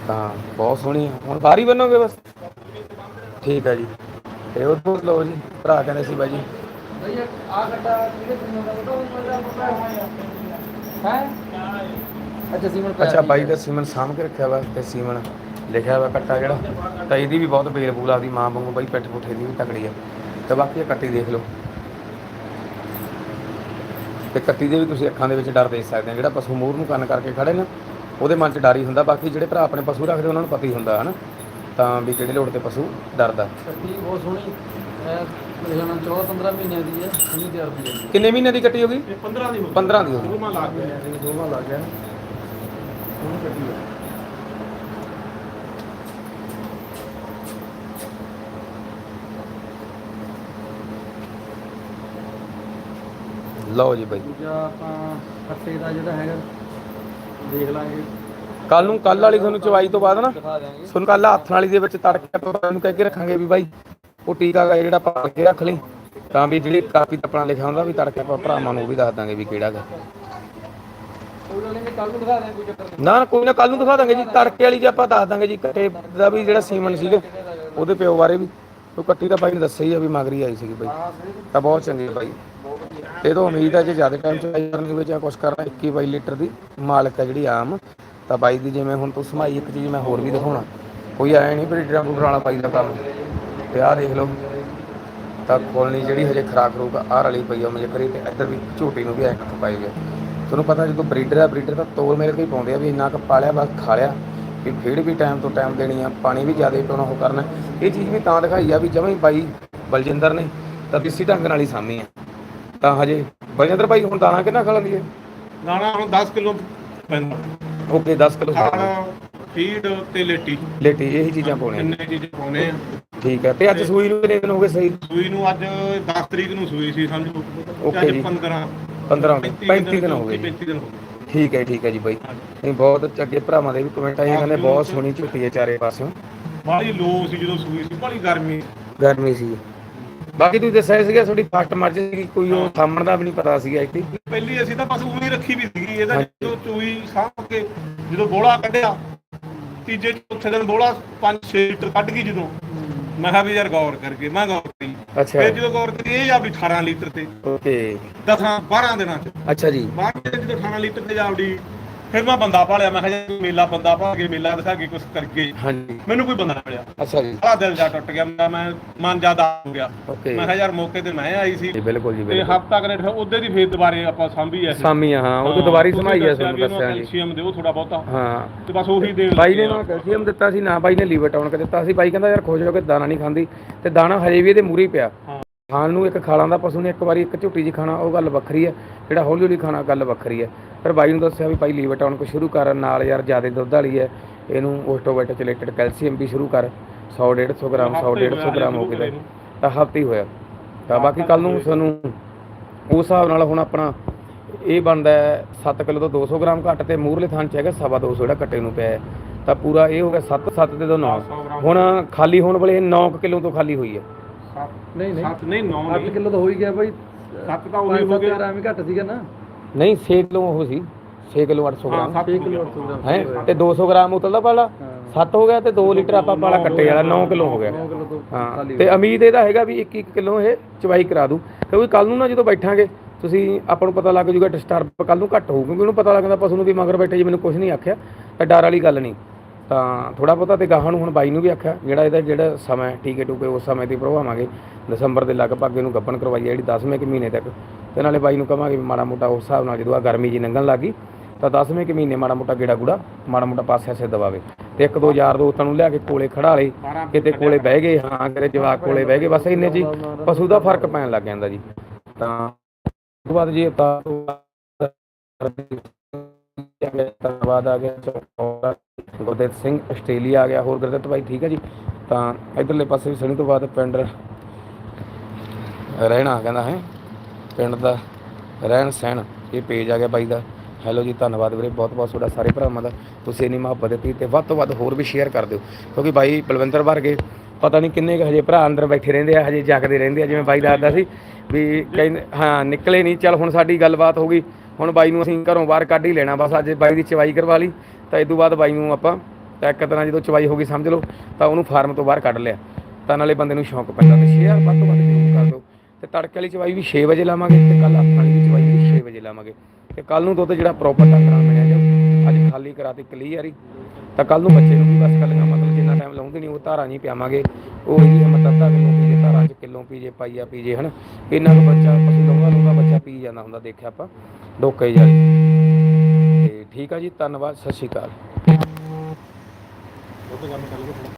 ਤਾਂ ਬਹੁਤ ਸੋਹਣੀ ਹੈ ਹੁਣ ਬਾਹਰ ਹੀ ਬੰਨੋਗੇ ਬਸ? ਠੀਕ ਹੈ ਜੀ। ਤੇ ਉਹ ਤੋਂ ਲਓ ਜੀ। ਭਰਾ ਕਹਿੰਦੇ ਸੀ ਬਾਈ ਜੀ। ਭਾਈ ਆ ਗੱਡਾ ਕਿਹੜੇ ਸਿਮਨ ਦਾ? ਬਟਾ ਹੈ? ਅੱਛਾ ਸਿਮਨ ਬਾਈ। ਦਾ ਸੀਮਨ ਸਾਂਭ ਕੇ ਰੱਖਿਆ ਵਾ ਤੇ ਸੀਮਨ ਲਿਖਿਆ ਵਾ ਕੱਟਾ ਜਿਹੜਾ। ਤਾਂ ਇਹਦੀ ਵੀ ਬਹੁਤ ਬੇਲ ਬੂਲ ਆਪਦੀ ਮਾਂ ਵਾਂਗੂ ਬਾਈ ਪਿੱਠ ਪੁੱਠੇ ਦੀ ਵੀ ਤਕੜੀ ਆ। ਤੇ ਬਾਕੀ ਇਹ ਕੱਟੀ ਦੇਖ ਲਓ। ਤੇ ਕੱਟੀ ਦੇ ਵੀ ਤੁਸੀਂ ਅੱਖਾਂ ਦੇ ਵਿੱਚ ਡਰ ਦੇਖ ਸਕਦੇ ਆ ਜਿਹੜਾ ਪਸ਼ੂ ਮੂਰ ਨੂੰ ਕੰਨ ਕਰਕੇ ਖੜੇ ਨੇ ਉਹਦੇ ਮਨ 'ਚ ਡਰ ਹੀ ਹੁੰਦਾ। ਬਾਕੀ ਜਿਹੜੇ ਭਰਾ ਆਪਣੇ ਪਸ਼ੂ ਰੱਖਦੇ ਉਹਨਾਂ ਨੂੰ ਪਤਾ ਹੀ ਹੁੰਦਾ ਹਨਾ? ਤਾਂ ਵੀ ਕਿਹੜੇ ਲੋੜ ਤੇ ਪਸ਼ੂ ਡਰਦਾ। ਕੱਟੀ ਬਹੁਤ ਸੋਹਣੀ ਮੇਰੇ ਨਾਲ 14 15 ਮਹੀਨਿਆਂ ਦੀ ਹੈ ਸੋਹਣੀ ਤਿਆਰ ਦੀ ਹੈ। ਕਿੰਨੇ ਮਹੀਨੇ ਦੀ ਕੱਟੀ ਹੋਗੀ ਇਹ 15 ਦੀ ਹੋ 15 ਦੀ ਹੋਗੀ ਗਈ। ਲੱਗ ਗਿਆ। ਦੋਵਾਂ ਲੱਗ ਗਿਆ। ਸੋਹਣੀ ਕੱਟੀ ਹੈ। ਲਓ ਜੀ ਬਾਈ। ਦੂਜਾ ਆਪਾਂ ਖੱਤੇ ਦਾ ਜਿਹੜਾ ਹੈਗਾ ਦੇਖ ਲਾਂਗੇ। ਕੱਲ ਨੂੰ ਕੱਲ ਵਾਲੀ ਤੁਹਾਨੂੰ ਚਵਾਈ ਤੋਂ ਬਾਅਦ ਨਾ ਦਿਖਾ ਦਿਆਂਗੇ। ਤੁਹਾਨੂੰ ਕੱਲ ਹੱਥ ਵਾਲੀ ਦੇ ਵਿੱਚ ਤੜਕੇ ਆਪਾਂ ਨੂੰ ਕਹਿ ਕੇ ਰੱਖਾਂਗੇ ਵੀ ਬਾਈ ਉਹ ਟੀਕਾ ਗਾ ਜਿਹੜਾ ਪਾ ਕੇ ਰੱਖ ਲਈ। ਤਾਂ ਵੀ ਜਿਹੜੀ ਕਾਪੀ ਤੇ ਆਪਣਾ ਲਿਖਿਆ ਹੁੰਦਾ ਵੀ ਤੜਕੇ ਆਪਾਂ ਭਰਾਵਾਂ ਨੂੰ ਉਹ ਵੀ ਦੱਸ ਦਾਂਗੇ ਵੀ ਕਿਹੜਾ ਗਾ। ਨੂੰ ਨਾ ਕੋਈ ਨਾ ਕੱਲ ਨੂੰ ਦਿਖਾ ਦਾਂਗੇ ਜੀ। ਤੜਕੇ ਵਾਲੀ ਜੇ ਆਪਾਂ ਦੱਸ ਦਾਂਗੇ ਜੀ ਕੱਟੇ ਦਾ ਵੀ ਜਿਹੜਾ ਸੀਮਨ ਸੀਗੇ ਉਹਦੇ ਪਿਓ ਬਾਰੇ ਵੀ। ਉਹ ਕੱਟੀ ਤਾਂ ਬਾਈ ਨੇ ਦੱਸਿਆ ਹੀ ਆ ਵੀ ਮਗਰੀ ਆਈ ਸੀਗੀ ਬਾਈ। ਤਾਂ ਬਹੁਤ ਚੰਗੀ ਬਾਈ। ਤੇ ਤੋਂ ਉਮੀਦ ਹੈ ਜੇ ਜ਼ਿਆਦਾ ਟਾਈਮ ਚ ਕਰਨ ਵਿੱਚ ਜਾਂ ਕਰਨਾ 21 22 ਲੀਟਰ ਦੀ ਮਾਲਕ ਹੈ ਜਿਹੜੀ ਆਮ, ਤਾਂ ਬਾਈ ਦੀ ਜਿਵੇਂ ਹੁਣ ਤੂੰ ਸਮਾਈ ਇੱਕ ਚੀਜ਼ ਮੈਂ ਹੋਰ ਵੀ ਦਿਖਾਉਣਾ। ਕੋਈ ਆਇਆ ਨਹੀਂ ਬਰੀਡਰਾਂ ਬੂਡਰਾਂ ਵਾਲਾ ਬਾਈ ਦਾ ਕੰਮ। ਤੇ ਆਹ ਦੇਖ ਲਓ, ਤਾਂ ਕੋਲਣੀ ਜਿਹੜੀ ਹਜੇ ਖਰਾਕ ਰੂਕ ਆਹ ਰਲੀ ਪਈ ਆ ਮੁਝੇ ਕਰੀ ਤੇ ਇੱਧਰ ਵੀ ਝੋਟੀ ਨੂੰ ਵੀ ਐ ਕੱਖ ਪਾਈ ਗਿਆ ਤੁਹਾਨੂੰ ਪਤਾ ਜਦੋਂ ਬਰੀਡਰ ਆ ਬਰੀਡਰ ਤਾਂ ਤੋਲ ਮੇਰੇ ਕੋਈ ਪਾਉਂਦੇ ਆ ਵੀ ਇੰਨਾ ਕੁ ਪਾਲਿਆ ਬਸ ਖਾ ਲਿਆ। ਵੀ ਫੀਡ ਵੀ ਟਾਈਮ ਤੋਂ ਟਾਈਮ ਦੇਣੀ ਆ, ਪਾਣੀ ਵੀ ਜ਼ਿਆਦਾ ਪਾਉਣਾ ਉਹ ਕਰਨਾ। ਇਹ ਚੀਜ਼ ਵੀ ਤਾਂ ਦਿਖਾਈ ਆ ਵੀ ਜਮਾਂ ਹੀ ਬਾਈ ਬਲਜਿੰਦਰ ਨੇ ਤਾਂ ਦੇਸੀ ਢੰਗ ਨਾਲ ਹੀ ਸਾਮੀ ਆ। ਤਾਂ ਹਜੇ ਬਲਜਿੰਦਰ ਭਾਈ ਹੁਣ ਦਾਣਾ ਕਿੰਨਾ ਖਾ ਹੈ ਦਾਣਾ ਹੁਣ 10 ਕਿਲੋ ਪੈਂਦਾ। ਓਕੇ 10 ਕਿਲੋ ਫੀਡ ਤੇ ਲੇਟੀ। ਲੇਟੀ ਇਹੀ ਚੀਜ਼ਾਂ ਪਾਉਣੀਆਂ। ਇੰਨੇ ਚੀਜ਼ਾਂ ਪਾਉਨੇ ਆ। ਠੀਕ ਹੈ ਤੇ ਅੱਜ ਸੂਈ ਨੂੰ ਕਿੰਨੇ ਦਿਨ ਹੋ ਗਏ ਸਹੀ? ਸੂਈ ਨੂੰ ਅੱਜ 10 ਤਰੀਕ ਨੂੰ ਸੂਈ ਸੀ ਸਮਝੋ। ਜੀ। 15 15 35 ਦਿਨ ਹੋ ਗਏ ਜੀ। 35 ਦਿਨ ਹੋ ਗਏ। ਠੀਕ ਹੈ ਠੀਕ ਹੈ ਜੀ ਬਾਈ। ਨਹੀਂ ਬਹੁਤ ਅੱਗੇ ਭਰਾਵਾਂ ਦੇ ਵੀ ਕਮੈਂਟ ਆਏ ਕਹਿੰਦੇ ਬਹੁਤ ਸੋਹਣੀ ਝੁੱਟੀ ਹੈ ਚਾਰੇ ਪਾਸਿਓਂ। ਬਾਹਲੀ ਲੋ ਸੀ ਜਦੋਂ ਸੂਈ ਸੀ ਬੜੀ ਗਰਮੀ। ਗਰਮੀ ਸੀ। ਬਾਕੀ ਤੁਸੀਂ ਦੱਸਿਆ ਸੀਗਾ ਤੁਹਾਡੀ ਫਸਟ ਮਰਜ਼ ਸੀ ਕੋਈ ਉਹ ਸਾਹਮਣ ਦਾ ਵੀ ਨਹੀਂ ਪਤਾ ਸੀਗਾ ਇੱਥੇ। ਪਹਿਲੀ ਅਸੀਂ ਤਾਂ ਬਸ ਉਵੇਂ ਹੀ ਰੱਖੀ ਵੀ ਸੀਗੀ ਇਹਦਾ। ਜਦੋਂ ਚੂਈ ਸਾਂਭ ਕੇ ਜਦੋਂ ਬੋਲਾ ਕੱਢਿਆ ਤੀਜੇ ਚੌਥੇ ਦਿਨ ਬੋਲਾ 5-6 ਲੀਟਰ ਕੱਢ ਗਈ ਜਦੋਂ। ਮੈਂ ਕਿਹਾ ਵੀ ਯਾਰ ਗੌਰ ਕਰਕੇ ਮੈਂ ਗੌਰ ਕਰੀ। ਅੱਛਾ। ਫਿਰ ਜਦੋਂ ਗੌਰ ਕਰੀ ਇਹ ਆ ਵੀ 18 ਲੀਟਰ ਤੇ। ਓਕੇ। 10 12 ਦਿਨਾਂ ਚ। ਅੱਛਾ ਜੀ। ਬਾਅਦ ਵਿੱਚ ਜਦੋਂ 18 ਲੀਟਰ ਤੇ ਜਾਵੜੀ ਫਿਰ ਮੈਂ ਬੰਦਾ ਭਾਲਿਆ ਮੈਂ ਕਿਹਾ ਜੀ ਮੇਲਾ ਬੰਦਾ ਭਾਲ ਕੇ ਮੇਲਾ ਦਿਖਾ ਕੇ ਕੁਝ ਕਰਕੇ ਹਾਂਜੀ। ਮੈਨੂੰ ਕੋਈ ਬੰਦਾ ਨਾ ਮਿਲਿਆ। ਅੱਛਾ ਜੀ। ਸਾਰਾ ਦਿਲ ਜਾ ਟੁੱਟ ਗਿਆ ਮੈਂ ਮੈਂ ਮਨ ਜ਼ਿਆਦਾ ਹੋ ਗਿਆ। ਓਕੇ। ਮੈਂ ਕਿਹਾ ਯਾਰ ਮੌਕੇ ਤੇ ਮੈਂ ਆਈ ਸੀ। ਜੀ ਬਿਲਕੁਲ ਜੀ ਤੇ ਬਿਲਕੁਲ। ਹਫਤਾ ਕਨੇ ਉਹਦੇ ਦੀ ਫੇਰ ਦੁਬਾਰੇ ਆਪਾਂ ਸਾਂਭੀ ਐ ਸਾਮੀ ਆ, ਹਾਂ ਉਹ ਤਾਂ ਦੁਬਾਰੀ ਸਮਾਈ ਹੈ ਤੁਹਾਨੂੰ ਦੱਸਿਆ ਜੀ। ਕੈਲਸ਼ੀਅਮ ਦਿਓ ਥੋੜਾ ਬਹੁਤਾ। ਹਾਂ। ਤੇ ਬਸ ਉਹੀ ਦੇਣ ਬਾਈ ਨੇ ਨਾ ਕੈਲਸ਼ੀਅਮ ਦਿੱਤਾ ਸੀ ਨਾ ਬਾਈ ਨੇ ਲੀਵਰ ਟਾਉਨ ਦਿੱਤਾ ਸੀ। ਬਾਈ ਕਹਿੰਦਾ ਯਾਰ ਖੁਸ਼ ਹੋ ਕੇ ਦਾਣਾ ਨਹੀਂ ਖਾਂਦੀ ਤੇ ਦਾਣਾ ਹਜੇ ਵੀ ਇਹਦੇ ਮੂਰੀ ਪਿਆ। ਹਾਂ। ਖਾਣ ਨੂੰ ਇੱਕ ਖਾਲਾਂ ਦਾ ਪਸ਼ੂ ਨੇ ਇੱਕ ਵਾਰੀ ਇੱਕ ਝੁੱਟੀ ਜੀ ਖਾਣਾ ਉਹ ਗੱਲ ਵੱਖਰੀ ਹੈ। ਜਿਹੜਾ ਹੌਲੀ ਹੌਲੀ ਖਾਣਾ ਗੱਲ ਵੱਖਰੀ ਹੈ। ਪਰ ਬਾਈ ਨੂੰ ਦੱਸਿਆ ਵੀ ਭਾਈ ਲੀਵਰ ਟਾਉਨ ਕੋ ਸ਼ੁਰੂ ਕਰ ਨਾਲ ਯਾਰ ਜ਼ਿਆਦਾ ਦੁੱਧ ਵਾਲੀ ਹੈ। ਇਹਨੂੰ ਓਸਟੋਵੈਟ ਚ ਰਿਲੇਟਡ ਕੈਲਸ਼ੀਅਮ ਵੀ ਸ਼ੁਰੂ ਕਰ। 100 150 ਗ੍ਰਾਮ 100 150 ਗ੍ਰਾਮ ਹੋ ਕੇ ਤਾਂ ਹਫ਼ਤੇ ਹੀ ਹੋਇਆ। ਤਾਂ ਬਾਕੀ ਕੱਲ ਨੂੰ ਸਾਨੂੰ ਉਸ ਹਿਸਾਬ ਨਾਲ ਹੁਣ ਆਪਣਾ ਇਹ ਬਣਦਾ 7 ਕਿਲੋ ਤੋਂ 200 ਗ੍ਰਾਮ ਘੱਟ ਤੇ ਮੂਰਲੇ ਥਾਨ ਚ ਹੈਗਾ ਸਵਾ 200 ਜਿਹੜਾ ਕੱਟੇ ਨੂੰ ਪਿਆ। ਤਾਂ ਪੂਰਾ ਇਹ ਹੋ ਗਿਆ 7 7 ਤੇ 9 ਹੁਣ ਖਾਲੀ ਹੋਣ ਵਾਲੇ 9 ਕਿਲੋ ਤੋਂ ਖਾਲੀ ਹੋਈ ਹੈ। ਨਹੀਂ ਨਹੀਂ। ਸੱਤ ਨਹੀਂ 9 8 ਨਹੀਂ। ਕਿਲੋ ਤਾਂ ਹੋ ਹੀ ਗਿਆ ਭਾਈ ਸੱਤ ਤਾਂ ਉਹੀ ਹੋ ਗਿਆ ਹੀ ਘੱਟ ਸੀਗਾ ਨਾ। ਨਹੀਂ 6 ਕਿਲੋ ਉਹ ਸੀ। 6 ਕਿਲੋ 800 ਹਾਂ ਗ੍ਰਾਮ। 7 6 kilo 800 gram. ਹੈ? ਤੇ 200 ਗ੍ਰਾਮ ਉਤਲਦਾ ਪਾਲਾ। ਹਾਂ। 7 ਹੋ ਗਿਆ ਤੇ 2 ਲੀਟਰ ਆਪਾਂ ਪਾਲਾ ਕੱਟੇ ਵਾਲਾ। 9 ਕਿਲੋ ਹੋ ਗਿਆ। 9 ਕਿਲੋ ਤੋਂ ਹਾਂ। ਤੇ ਉਮੀਦ ਇਹਦਾ ਹੈਗਾ ਵੀ 1 1 ਕਿਲੋ ਇਹ ਚਵਾਈ ਕਰਾ ਦੂ। ਕਿਉਂਕਿ ਕੱਲ ਨੂੰ ਨਾ ਜਦੋਂ ਬੈਠਾਂਗੇ ਤੁਸੀਂ ਆਪਾਂ ਨੂੰ ਪਤਾ ਲੱਗ ਜੂਗਾ ਡਿਸਟਰਬ ਕੱਲ ਨੂੰ ਘੱਟ ਹੋਊ। ਕਿਉਂਕਿ ਉਹਨੂੰ ਪਤਾ ਲੱਗਦਾ ਪਸ਼ੂ ਨੂੰ ਵੀ ਮਗਰ ਬੈਠੇ ਜੀ ਮੈਨੂੰ ਕੁਝ ਨਹੀਂ ਆਖਿਆ। ਤਾਂ ਡਰ ਵਾਲੀ ਗੱਲ ਨਹੀਂ। ਤਾਂ ਥੋੜਾ ਬਹੁਤਾ ਤੇ ਗਾਹਾਂ ਨੂੰ ਹੁਣ ਬਾਈ ਨੂੰ ਵੀ ਆਖਿਆ, ਜਿਹੜਾ ਇਹਦਾ ਜਿਹੜਾ ਸਮਾਂ ਟੀਕੇ ਟੂਕੇ ਉਸ ਸਮੇਂ ਤੇ ਭਰਵਾਵਾਂਗੇ ਦਸੰਬਰ ਦੇ ਲਗਭਗ ਇਹਨੂੰ ਗੱਪਣ ਕਰਵਾਈ ਜਿਹੜੀ 10ਵੇਂ ਕਿ ਮਹੀਨੇ ਤੱਕ। ਤੇ ਨਾਲੇ ਬਾਈ ਨੂੰ ਕਹਾਂਗੇ ਮਾੜਾ ਮੋਟਾ ਉਸ ਹਿਸਾਬ ਨਾਲ ਜਦੋਂ ਆ ਗਰਮੀ ਜੀ ਲੰਘਣ ਲੱਗੀ ਤਾਂ 10ਵੇਂ ਕਿ ਮਹੀਨੇ ਮਾੜਾ ਮੋਟਾ ਗੇੜਾ ਗੂੜਾ, ਮਾੜਾ ਮੋਟਾ ਪਾਸੇ ਸੇ ਦਵਾਵੇ ਤੇ ਇੱਕ ਦੋ ਯਾਰ ਦੋਸਤਾਂ ਨੂੰ ਲਿਆ ਕੇ ਕੋਲੇ ਖੜਾ ਲੇ, ਕਿਤੇ ਕੋਲੇ ਬਹਿ ਗਏ, ਹਾਂ, ਕਿਤੇ ਜਵਾਕ ਕੋਲੇ ਬਹਿ ਗਏ, ਬਸ ਇੰਨੇ ਜੀ, ਪਸ਼ੂ ਦਾ ਫ਼ਰਕ ਪੈਣ ਲੱਗ ਜਾਂਦਾ ਜੀ। ਤਾਂ ਉਸ ਤੋਂ ਬਾਅਦ ਜੀ ਤਾਂ ਧੰਨਵਾਦ ਆ ਗਿਆ, ਚੌਥਾ ਗੁਰਦੇਵ ਸਿੰਘ ਆਸਟ੍ਰੇਲੀਆ ਆ ਗਿਆ, ਹੋਰ ਗੁਰਦੇਵ ਭਾਈ ਠੀਕ ਹੈ ਜੀ? ਤਾਂ ਇਧਰਲੇ ਪਾਸੇ ਵੀ ਸਣੀ ਤੋਂ ਬਾਅਦ ਪਿੰਡ ਰਹਿਣਾ ਕਹਿੰਦਾ ਹੈ, ਪਿੰਡ ਦਾ ਰਹਿਣ ਸਹਿਣ, ਇਹ ਪੇਜ ਆ ਗਿਆ ਬਾਈ ਦਾ। ਹੈਲੋ ਜੀ, ਧੰਨਵਾਦ ਵੀਰੇ, ਬਹੁਤ ਬਹੁਤ ਤੁਹਾਡਾ, ਸਾਰੇ ਭਰਾਵਾਂ ਦਾ। ਤੁਸੀਂ ਇੰਨੀ ਮੁਹੱਬਤ ਦਿੱਤੀ ਤੇ ਵੱਧ ਤੋਂ ਵੱਧ ਹੋਰ ਵੀ ਸ਼ੇਅਰ ਕਰ ਦਿਓ। ਕਿਉਂਕਿ ਬਾਈ ਬਲਵਿੰਦਰ ਵਰਗੇ ਪਤਾ ਨਹੀਂ ਕਿੰਨੇ ਕੁ ਹਜੇ ਭਰਾ ਅੰਦਰ ਬੈਠੇ ਰਹਿੰਦੇ ਆ, ਹਜੇ ਜਾਗਦੇ ਰਹਿੰਦੇ ਆ, ਜਿਵੇਂ ਬਾਈ ਦੱਸਦਾ ਸੀ ਵੀ ਕਹਿੰਦੇ, ਹਾਂ, ਨਿਕਲੇ ਨਹੀਂ ਚੱਲ ਹੁਣ ਸਾਡੀ ਗੱਲਬਾਤ ਹੋ ਗਈ। ਹੁਣ ਬਾਈ ਨੂੰ ਅਸੀਂ ਘਰੋਂ ਬਾਹਰ ਕੱਢ ਹੀ ਲੈਣਾ, ਬਸ ਅੱਜ ਬਾਈ ਦੀ ਚਵਾਈ ਕਰਵਾ ਲਈ। ਤਾਂ ਇਸ ਤੋਂ ਬਾਅਦ ਬਾਈ ਨੂੰ ਆਪਾਂ ਤਾਂ ਇੱਕ ਤਰ੍ਹਾਂ ਜਦੋਂ ਚਵਾਈ ਹੋ ਗਈ ਸਮਝ ਲਓ, ਤਾਂ ਉਹਨੂੰ ਫਾਰਮ ਤੋਂ ਬਾਹਰ ਕੱਢ ਲਿਆ। ਤਾਂ ਨਾਲੇ ਬੰਦੇ ਨੂੰ ਸ਼ੌਂਕ ਪੈਂਦਾ ਤੇ ਸ਼ੇਅਰ ਵੱਧ ਤੋਂ ਵੱਧ ਜ਼ਰੂਰ ਕਰ ਦਿਓ। ਤੇ ਤੜਕੇ ਵਾਲੀ ਚਵਾਈ ਵੀ 6 ਵਜੇ ਲਾਵਾਂਗੇ ਤੇ ਕੱਲ ਅੱਠ ਵਾਲੀ ਵੀ ਚਵਾਈ ਵੀ 6 ਵਜੇ ਲਾਵਾਂਗੇ। ਤੇ ਕੱਲ ਨੂੰ ਦੁੱਧ ਜਿਹੜਾ ਪ੍ਰੋਪਰ ਢੰਗ ਮਿਲਿਆ ਜਾਊ। ਅੱਜ ਖਾਲੀ ਕਰਾਤੀ ਕਲੀਅਰ ਹੀ ਤਾਂ ਕੱਲ ਨੂੰ ਬੱਚੇ ਨੂੰ ਵੀ ਬਸ ਕੱਲੀਆਂ ਮਤਲਬ ਜਿੰਨਾ ਟਾਈਮ ਲਾਉਂਦੇ ਨਹੀਂ ਉਹ ਧਾਰਾਂ ਨਹੀਂ ਪਿਆਵਾਂਗੇ। ਉਹ ਇਹਦੀ ਹਿੰਮਤ ਅੱਧਾ ਕਿਲੋ ਪੀਜੇ ਧਾਰਾਂ 'ਚ ਕਿਲੋ ਪੀਜੇ ਪਾਈਆ ਪੀਜੇ ਹਨ। ਇੰਨਾ ਕੁ ਬੱਚਾ ਪਸ਼ੂ ਲੰਗਾ ਲੰਗਾ ਬੱਚਾ ਪੀ ਜਾਂਦਾ ਹੁੰਦਾ, ਦੇਖਿਆ ਆਪਾਂ। ਡੋਕੇ ਜਾਈ ਠੀਕ ਆ ਜੀ ਧੰਨਵਾਦ ਸਤਿ ਸ਼੍ਰੀ ਅਕਾਲ।